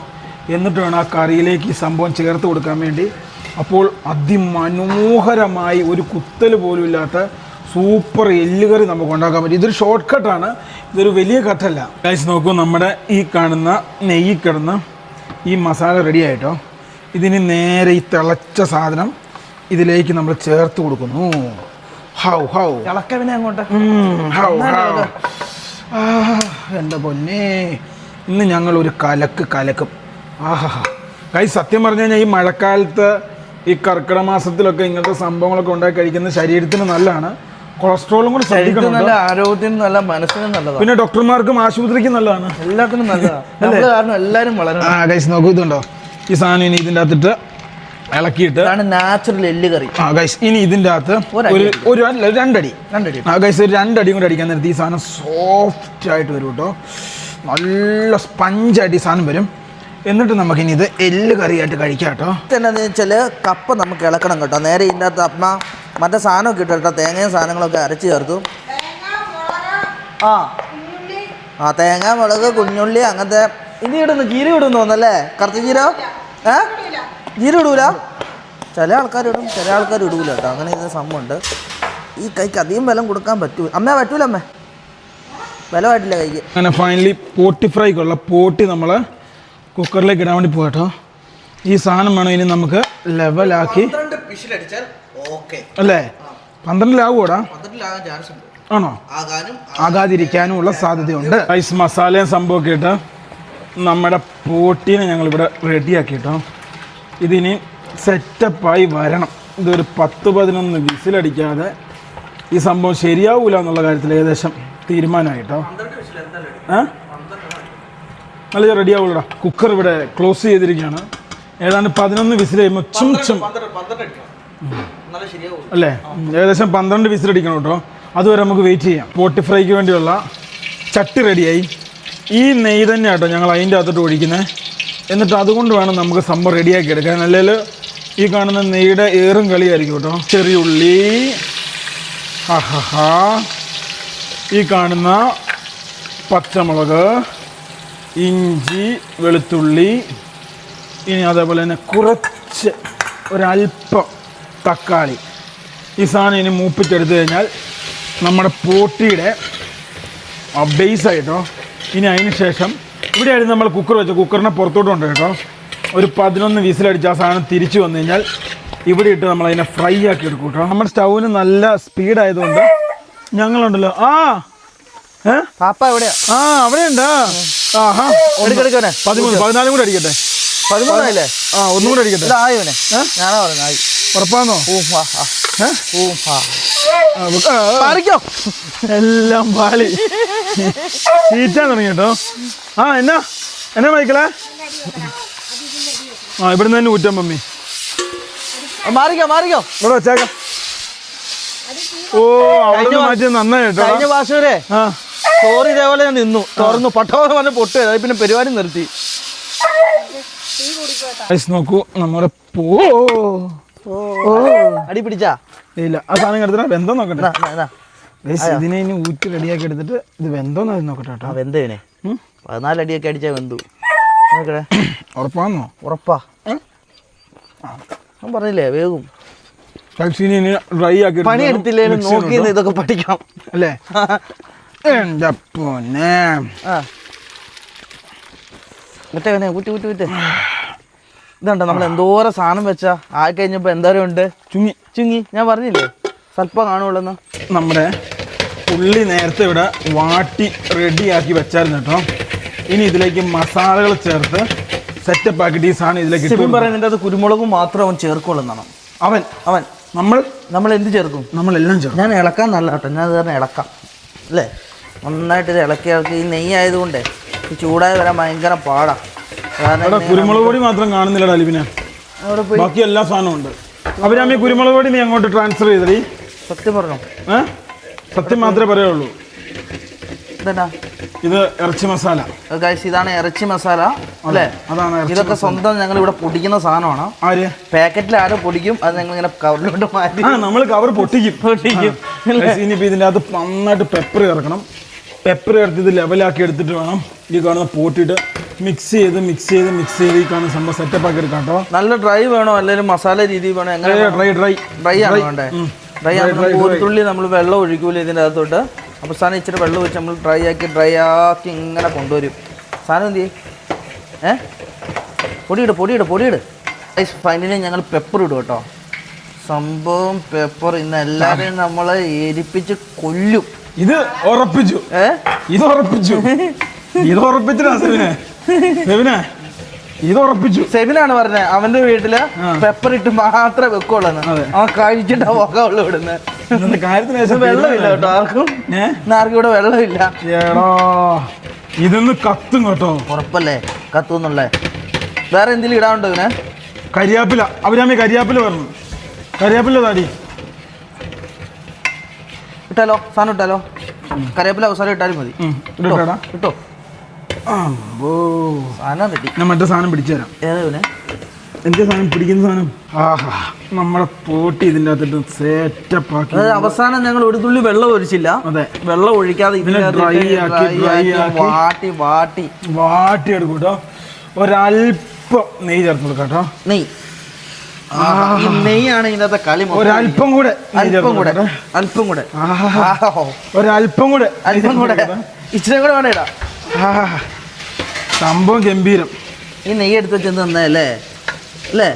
എന്നിട്ട് വേണം ആ കറിയിലേക്ക് ഈ സംഭവം ചേർത്ത് കൊടുക്കാൻ വേണ്ടി. അപ്പോൾ അതിമനോഹരമായി ഒരു കുത്തൽ പോലും ഇല്ലാത്ത സൂപ്പർ എല്ലുകറി നമുക്ക് ഉണ്ടാക്കാൻ പറ്റും. ഇതൊരു ഷോർട്ട് കട്ടാണ് ഇതൊരു വലിയ കട്ടല്ല ഗൈസ് നോക്കൂ നമ്മുടെ ഈ കാണുന്ന നെയ്യ് കിടന്ന് ഈ മസാല റെഡി ആയിട്ടോ ഇതിന് നേരെ ഈ തിളച്ച സാധനം ഇതിലേക്ക് നമ്മൾ ചേർത്ത് കൊടുക്കുന്നു. ഹൗ ഹൗ. ഇളക്കവിനെ അങ്ങോട്ട്. ഹൗ, ഹൗ. എന്റെ പൊന്നേ. ഇന്ന് ഞങ്ങൾ ഒരു കലക്ക് കലക്കും. ആഹാ കൈ സത്യം പറഞ്ഞു കഴിഞ്ഞാൽ ഈ മഴക്കാലത്ത് ഈ കർക്കിടക മാസത്തിലൊക്കെ ഇങ്ങനത്തെ സംഭവങ്ങളൊക്കെ ഉണ്ടാക്കി കഴിക്കുന്ന ശരീരത്തിന് നല്ലതാണ്. കൊളസ്ട്രോളും കൂടെ ശരീരത്തിന് ശ്രദ്ധിക്കണം നല്ല ആരോഗ്യത്തിനും നല്ല മനസ്സിനും നല്ലതാണ്. പിന്നെ ഡോക്ടർമാർക്കും ആശുപത്രിക്കും നല്ലതാണ്. എല്ലാത്തിനും നല്ലതാണ്. കാരണം എല്ലാരും വളരെ ആ കൈസ് നോക്കൂ ഇതുണ്ടോ? ഈ സാധനം ഇനി ഇതിന്റെ അകത്തിട്ട് ഇളക്കിയിട്ട് നാച്ചുറൽ എല്ല് കറി ആ ഗൈസ് ഇനി ഇതിന്റെ അകത്ത് ഒരു ഒരു അല്ല ഒരു രണ്ടടി രണ്ടടി ആ ഗൈസ് ഒരു രണ്ടടിയും കൂടെ അടിക്കാൻ നേരത്തെ ഈ സാധനം സോഫ്റ്റ് ആയിട്ട് വരും കേട്ടോ. നല്ല സ്പഞ്ചായിട്ട് ഈ സാധനം വരും. എന്നിട്ട് നമുക്കിനി ഇത് എല്ല് കറിയായിട്ട് കഴിക്കാം കേട്ടോ. എന്താന്ന് വെച്ചാൽ കപ്പ നമുക്ക് ഇളക്കണം കേട്ടോ. നേരെ ഇതിന്റെ അകത്ത് അമ്മ മറ്റേ സാധനമൊക്കെ ഇട്ടു കേട്ടോ. തേങ്ങയും സാധനങ്ങളൊക്കെ അരച്ച് ചേർത്തു. ആ. ആ തേങ്ങ മുളക് കുഞ്ഞുള്ളി അങ്ങനത്തെ ഇനി ഇടുന്നു ചീര ഇടുന്നു തോന്നല്ലേ കറുത്ത ജീരകം ഏ? ജീരകം ഇടൂല ചില ആൾക്കാർ ഇടും ചില ആൾക്കാർ ഇടൂല കേട്ടോ അങ്ങനെ ഇത് സംഭവമുണ്ട് ഈ കൈക്ക് അധികം ബലം കൊടുക്കാൻ പറ്റൂ. അമ്മ പറ്റൂല അമ്മ. ബലമായിട്ടില്ല കൈക്ക്. അങ്ങനെ ഫൈനലി പോട്ടി ഫ്രൈക്കുള്ള പോട്ടി നമ്മൾ കുക്കറിലേക്ക് ഇടാൻ വേണ്ടി പോകട്ടോ ഈ സാധനം വേണം ഇനി നമുക്ക് ലെവലാക്കി അല്ലേ? പന്ത്രണ്ടിലാവൂടാ? പന്ത്രണ്ടിലാകാൻ ചാൻസ് ഉണ്ട്. ആണോ? ആകാതിരിക്കാനും ഉള്ള സാധ്യതയുണ്ട്. റൈസ് മസാലയും സംഭവമൊക്കെ ഇട്ട് നമ്മുടെ പോട്ടീനെ ഞങ്ങളിവിടെ റെഡിയാക്കി കേട്ടോ ഇതിനി സെറ്റപ്പായി വരണം. ഇതൊരു പത്ത് പതിനൊന്ന് വിസിലടിക്കാതെ ഈ സംഭവം ശരിയാവൂല എന്നുള്ള കാര്യത്തിൽ ഏകദേശം തീരുമാനമായിട്ടോ? ഏ? നല്ല റെഡി ആവൂലടാ. കുക്കർ ഇവിടെ ക്ലോസ് ചെയ്തിരിക്കുകയാണ്. ഏതാണ്ട് പതിനൊന്ന് വിസിൽ കഴിയുമ്പോൾ ചും ചും. അല്ലേ? ഏകദേശം പന്ത്രണ്ട് വിസിലടിക്കണം കേട്ടോ. അതുവരെ നമുക്ക് വെയിറ്റ് ചെയ്യാം. പോട്ടി ഫ്രൈക്ക് വേണ്ടിയുള്ള ചട്ടി റെഡിയായി ഈ നെയ്യ് തന്നെയാട്ടോ ഞങ്ങൾ അതിന്റെ അകത്തോട്ട് ഒഴിക്കുന്നത് എന്നിട്ട് അതുകൊണ്ട് വേണം നമുക്ക് സംഭവം റെഡിയാക്കി എടുക്കാൻ. അല്ലെങ്കിൽ ഈ കാണുന്ന നെയ്യുടെ ഏറും കളിയായിരിക്കും കേട്ടോ. ചെറിയുള്ളി. ഹഹഹാ ഈ കാണുന്ന പച്ചമുളക് ഇഞ്ചി വെളുത്തുള്ളി ഇനി അതേപോലെ തന്നെ കുറച്ച് ഒരല്പം തക്കാളി. ഈ സാധനം ഇനി മൂപ്പിച്ചെടുത്തു കഴിഞ്ഞാൽ നമ്മുടെ പോട്ടിയുടെ ബേസ് ആയിട്ടോ ഇനി അതിന് ശേഷം ഇവിടെയായിരുന്നു നമ്മൾ കുക്കർ വെച്ച കുക്കറിനെ പുറത്തോട്ട് കൊണ്ട് കേട്ടോ. ഒരു പതിനൊന്ന് വിസിലടിച്ച് ആ സാധനം തിരിച്ചു വന്നു കഴിഞ്ഞാൽ ഇവിടെ ഇട്ട് നമ്മൾ അതിനെ ഫ്രൈ ആക്കി എടുക്കും കേട്ടോ. നമ്മുടെ സ്റ്റൗവിന് നല്ല സ്പീഡായതുകൊണ്ട് ഞങ്ങളുണ്ടല്ലോ. ആ പാപ്പ എവിടെയാ? ആ അവിടെ ഉണ്ട് ആഹാ പതിമൂന്ന് പതിനാലും കൂടെ അടിക്കട്ടെ. പതിമൂന്നായില്ലേ? ആ ഒന്നും കൂടെ അടിക്കട്ടെ. ഇതായോനെ ഞാനാ പറഞ്ഞു ആയി. ഉറപ്പാന്നോ? ഊം ഹാ. പറിക്കോ എല്ലാം പാളി. ചീറ്റാൻ തുടങ്ങി കേട്ടോ. ആ എന്നാ? എന്നാ മൈക്കളെ ആ ഇവിടുന്ന് തന്നെ ഊറ്റം മമ്മി മാറിക്കോ മാറിക്കോ. ഇവിടെ വെച്ചേക്കാം. ഓ അവിടെ മാറ്റി നന്നായി കേട്ടോ. കഴിഞ്ഞ ഭാഷവരെ ആ. ചോറ് ഇതേപോലെ ഞാൻ നിന്നു. തുറന്നു. പട്ടോന്ന് പറഞ്ഞ് പൊട്ട്. അത് പിന്നെ പരിപാടി നിർത്തി. നോക്കൂ. നമ്മുടെ പോ. അടി പിടിച്ചാ? ഇല്ല ആ സാധനം എടുത്തിട്ട് വെന്തോ നോക്കട്ടെ. ഇതിനെ ഇനി ഊറ്റി റെഡിയാക്കി എടുത്തിട്ട് ഇത് അത് നോക്കട്ടെ കേട്ടോ. വെന്തേനെ. പതിനാല് അടിയൊക്കെ അടിച്ചാ വെന്തു. നോക്കട്ടെ ഉറപ്പാന്നോ? ഉറപ്പാ. ഞാൻ പറഞ്ഞില്ലേ വേഗം. ഡ്രൈ ആക്കി പണി എടുത്തില്ലേ നോക്കി. ഇതൊക്കെ പഠിക്കാം. അല്ലേ? എന്റെ പൊന്നെ. മറ്റേ ഊറ്റി ഊറ്റി ഊറ്റി. ഇതുണ്ടോ? നമ്മൾ എന്തോരം സാധനം വെച്ചാ? ആയി കഴിഞ്ഞപ്പോ എന്തോരം ഉണ്ട്. ചുങ്ങി. ചുങ്ങി. ഞാൻ പറഞ്ഞില്ലേ? സ്വല്പം കാണുള്ളൂ നമ്മുടെ ഉള്ളി നേരത്തെ ഇവിടെ വാട്ടി റെഡിയാക്കി വെച്ചായിരുന്നു കേട്ടോ. ഇനി ഇതിലേക്ക് മസാലകൾ ചേർത്ത് സെറ്റപ്പ് ആക്കിയിട്ട് ഈ സാധനം ഇതിലേക്ക് ഇപ്പം പറയുന്നുണ്ട് പറയുന്നതിന്റെ അത് കുരുമുളകും മാത്രം അവൻ ചേർക്കുള്ളൂ അവൻ? അവൻ. നമ്മൾ? നമ്മൾ എന്ത് ചേർക്കും? നമ്മളെല്ലാം ചേർക്കും. ഞാൻ ഇളക്കാൻ നല്ല കേട്ടോ. ഞാൻ അത് കാരണം ഇളക്കാം. അല്ലേ? നന്നായിട്ട് ഇത് ഇളക്കി ഇളക്കി. ഈ നെയ്യായതുകൊണ്ട് ഈ ചൂടായി വരാൻ ഭയങ്കര പാടാ. കാരണം ഇവിടെ ഈ കുരുമുളക് പൊടി മാത്രം കാണുന്നില്ല അവിടെ പോയി ബാക്കി എല്ലാ സാധനവും ഉണ്ട്. അവരമ്മ കുരുമുളക് പൊടി നീ അങ്ങോട്ട് ട്രാൻസ്ഫർ ചെയ്തടി. സത്യം പറഞ്ഞു? ഏ? സത്യം മാത്രമേ പറയുള്ളൂ. ഇത് ഇറച്ചി മസാല. ഗൈസ് ഇതാണ് ഇറച്ചി മസാല അല്ലേ? അതാണ് ഇതൊക്കെ സ്വന്തം ഞങ്ങൾ ഇവിടെ പൊടിക്കുന്ന സാധനമാണ്. ആര്? പാക്കറ്റിൽ ആരോ പൊടിക്കും അത് ഞങ്ങൾ ഇങ്ങനെ കവറിലോട്ട് മാറ്റി നമ്മൾ കവർ പൊട്ടിക്കും. പൊട്ടിക്കും. ഇനിയിപ്പോൾ ഇതിന്റെ അകത്ത് നന്നായിട്ട് പെപ്പർ ചേർക്കണം. പെപ്പർ ചേർത്ത് ഇത് ലെവലാക്കി എടുത്തിട്ട് വേണം ഈ കാണുന്ന പോട്ടിട്ട് മിക്സ് ചെയ്ത് മിക്സ് ചെയ്ത് മിക്സ് ചെയ്ത് ഈ കാണുന്ന സംഭവം സെറ്റപ്പ് ആക്കി എടുക്കാം കേട്ടോ. നല്ല ഡ്രൈ വേണോ? അല്ലെങ്കിൽ മസാല രീതി വേണോ? എങ്ങനെ ഡ്രൈ ഡ്രൈ ഡ്രൈ ആണ് വേണ്ടേ. ഡ്രൈ തുള്ളി നമ്മൾ വെള്ളം ഒഴിക്കൂല ഇതിന്റെ അകത്തോട്ട്. അപ്പോൾ സാധനം ഇച്ചിരി വെള്ളം ഒഴിച്ച് നമ്മൾ ഡ്രൈ ആക്കി ഡ്രൈ ആക്കി ഇങ്ങനെ കൊണ്ടുവരും. സാധനം എന്ത് ഏ? പൊടിയിട് പൊടിയിട് പൊടിയിട്. ഫൈനലി ഞങ്ങൾ പെപ്പർ ഇടും കേട്ടോ. സംഭവം പെപ്പർ ഇന്ന് എല്ലാവരെയും നമ്മളെ എരിപ്പിച്ച് കൊല്ലും. ഇത് ഉറപ്പിച്ചു. ഇത് ഉറപ്പിച്ചു. ഇത് ഉറപ്പിച്ചു ഇത് ഉറപ്പിച്ചു. സെബിനാണ് പറഞ്ഞത് അവന്റെ വീട്ടിൽ. പെപ്പർ ഇട്ട് മാത്രം വെക്കുള്ളൂ ആ അവൻ കഴിച്ചിട്ടാ പോകാവുള്ളൂ ഇവിടുന്ന്. വെള്ളമില്ല കേട്ടോ ആർക്കും? ആർക്കും ഇവിടെ വെള്ളമില്ല. ഇതൊന്ന് കത്തും കേട്ടോ. ഉറപ്പല്ലേ? കത്തുന്നുള്ളേ. വേറെ എന്തെങ്കിലും ഇടാനുണ്ടോ ഇതിനെ? കരിയാപ്പില. അവരാമി കരിയാപ്പില പറഞ്ഞു. കരിയാപ്പില താടി. ഇട്ടാലോ? സാധനം ഇട്ടാലോ? കറിവേപ്പില അവസാനം ഇട്ടാലും മതി. ഇട്ടോ? സാധനം റെഡി ഞാൻ മറ്റേ സാധനം പിടിച്ചു തരാം. ഏതാ ഇവനെ? എന്ത് സാധനം പിടിക്കുന്ന സാധനം? ആഹാ. നമ്മളെ പോട്ടി ഇതിന്റെ അകത്തിട്ട് സെറ്റപ്പ് ആക്കി. അതായത് അവസാനം ഞങ്ങൾ ഒരു തുള്ളി വെള്ളം ഒഴിച്ചില്ല. അതെ. വെള്ളം ഒഴിക്കാതെ ഇതിനെ ഇതിനകത്ത് ആക്കി, dry ആക്കി. വാട്ടി വാട്ടി. വാട്ടിയെടുക്കും കേട്ടോ. ഒരല്പം നെയ്യ് ചേർത്ത് കൊടുക്കാം കേട്ടോ. നെയ് ഈ നെയ്യാണ് ഇതിനകത്തെ കളി ഒരല്പം കൂടെ അല്പം കൂടെ. അല്പം കൂടെ. ഒരല്പം കൂടെ. അല്പം കൂടെ. ഇച്ചിരി കൂടെ വേണേടാ സംഭവം ഗംഭീരം. ഈ നെയ്യ് എടുത്ത് വെച്ചെന്ന് തന്നല്ലേ അല്ലേ?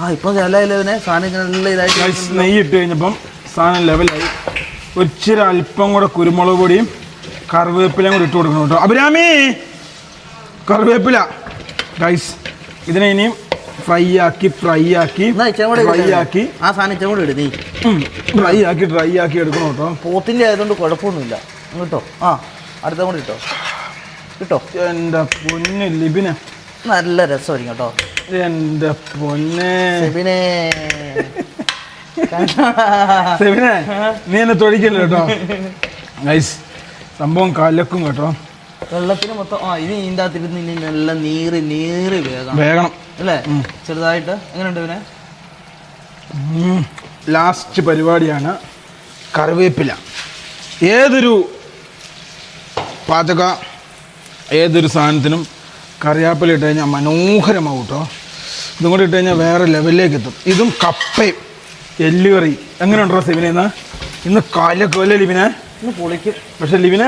ആ ഇപ്പൊ ചിലയില്ല ഇവനെ സാധനം നല്ല ഇതായിട്ട് നെയ്യ് ഇട്ട് കഴിഞ്ഞപ്പം സാധനം ലെവലായി ഒച്ചിരി അല്പം കൂടെ കുരുമുളക് പൊടിയും കറിവേപ്പിലയും കൂടി ഇട്ട് കൊടുക്കണം കേട്ടോ. അഭിരാമി! കറിവേപ്പില. ഗൈസ് ഇതിനെ ഇനിയും ഫ്രൈ ആക്കി ഫ്രൈ ആക്കി ഫ്രൈ. ആക്കി ആ സാധനം ഇട് നീ. ഫ്രൈ ആക്കി ഡ്രൈ ആക്കി എടുക്കണം കേട്ടോ. പോത്തിന്റെ ആയതുകൊണ്ട് കുഴപ്പമൊന്നുമില്ല. കേട്ടോ ആ അടുത്ത കൂടെ കിട്ടോ കിട്ടോ എന്റെ പൊന്ന് ലിബിനെ. നല്ല രസമായിരിക്കും കേട്ടോ. എന്റെ പൊന്നെ. സെബിനെ. സെബിനെ നീ എന്നെ തൊഴിക്കല്ലോ കേട്ടോ? ഗൈസ് സംഭവം കലക്കും കേട്ടോ. വെള്ളത്തിന് മൊത്തം ആ അകത്തിരുന്ന് ഇനി നല്ല നീര് നീര് വേഗം. വേഗണം അല്ലേ? ചെറുതായിട്ട്. എങ്ങനെയുണ്ട് പിന്നെ ലാസ്റ്റ് പരിപാടിയാണ് കറിവേപ്പില. ഏതൊരു പാചക ഏതൊരു സാധനത്തിനും കറിവേപ്പില ഇട്ട് കഴിഞ്ഞാൽ മനോഹരമാവും കേട്ടോ ഇതും കൂടി ഇട്ട് കഴിഞ്ഞാൽ വേറെ ലെവലിലേക്ക് എത്തും. ഇതും കപ്പയും എല്ലുകറി. എങ്ങനെയുണ്ടോ സിബിനെ ഇന്ന്? ഇന്ന് കാലൊക്കെ പക്ഷെ ലിവിന്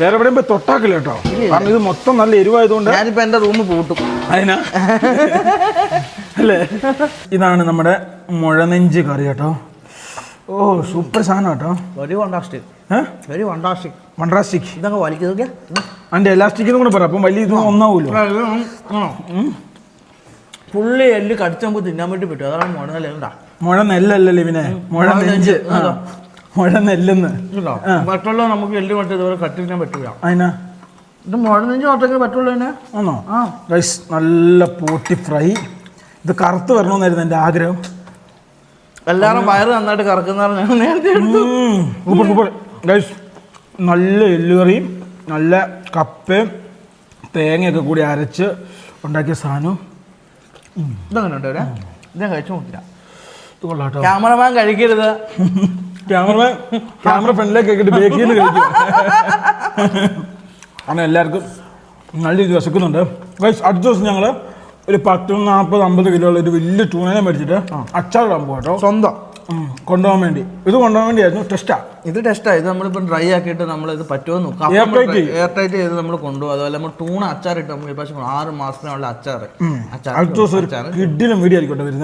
വേറെ എവിടെയും പോയി തൊട്ടാക്കില്ല കേട്ടോ. കാരണം ഇത് മൊത്തം നല്ല എരിവായതുകൊണ്ട് ഞാനിപ്പോ എന്റെ റൂം പൂട്ടും. അതിനാ? അല്ലേ? ഇതാണ് നമ്മുടെ മുഴനെഞ്ച് കറി കേട്ടോ. ഓ സൂപ്പർ സാധനം കേട്ടോ. വെരി വണ്ടാസ്റ്റിക് വെരി വണ്ടാസ്റ്റിക് വണ്ടാസ്റ്റിക് ഇതൊക്കെ വലിക്കുന്നതൊക്കെ അതിന്റെ എലാസ്റ്റിക്കിനും കൂടെ പറ അപ്പം വലിയ ഇത് ഒന്നാവൂല്ലോ പുള്ളി എല്ല് കടിച്ചപ്പോൾ തിന്നാൻ വേണ്ടി പറ്റും. അതാണ് മുഴ ഉണ്ടാ മുഴ നെല്ലല്ലേ ലിവിനെ മുഴ നെഞ്ച്. മുഴ നെല്ലെന്ന്. മറ്റുള്ള നമുക്ക് എല്ല് മറ്റേ ഇതുപോലെ കട്ട് തിന്നാൻ പറ്റില്ല അതിനാ ഇത് മുഴനെഞ്ച് മാത്രമേ പറ്റുള്ളൂ തന്നെ ആണോ? ആ. റൈസ് നല്ല പോട്ടി ഫ്രൈ ഇത് കറുത്ത് വരണമെന്നായിരുന്നു എന്റെ ആഗ്രഹം. എല്ലാവരും വയറ് നന്നായിട്ട് കറക്കുന്ന നേരത്തെ സൂപ്പർ സൂപ്പർ റൈസ് നല്ല എല്ലുകറിയും നല്ല കപ്പയും തേങ്ങയൊക്കെ കൂടി അരച്ച് ഉണ്ടാക്കിയ സാധനവും. ഇതങ്ങനെ ഉണ്ട് ഇവിടെ? ഇതേ കഴിച്ചു നോക്കില്ല ഇത് കൊള്ളാട്ടോ ക്യാമറമാൻ കഴിക്കരുത്. ക്യാമറ ക്യാമറ ഫ്രണ്ടിലേക്ക് ആക്കിയിട്ട് ബേക്കിൽ നിന്ന് കഴിക്കും. അങ്ങനെ എല്ലാവർക്കും നല്ല രീതിയിൽ വിശക്കുന്നുണ്ട്. അടുത്ത ദിവസം ഞങ്ങൾ ഒരു പത്ത് നാൽപ്പത് അമ്പത് കിലോ ഉള്ള ഒരു വലിയ ടൂണനെ മേടിച്ചിട്ട് അച്ചാറിടാൻ പോകാം കേട്ടോ. സ്വന്തം. കൊണ്ടുപോകാൻ വേണ്ടി. ഇത് കൊണ്ടുപോകാൻ വേണ്ടിയായിരുന്നു ടെസ്റ്റാ ഇത് ടെസ്റ്റാ ഇത് നമ്മളിപ്പം ഡ്രൈ ആക്കിയിട്ട് നമ്മൾ ഇത് പറ്റുമോ നോക്കാം. എയർ ടൈറ്റ് ചെയ്ത് നമ്മൾ കൊണ്ടുപോകും. അതുപോലെ നമ്മൾ ടൂണ അച്ചാറിട്ട് നമുക്ക് പക്ഷേ ആറ് മാസത്തിനുള്ള അച്ചാറ്. അച്ചാർ അടുത്ത ദിവസം ഒരു കിഡിലും വീഡിയോ ആയിരിക്കട്ടെ വരുന്നത്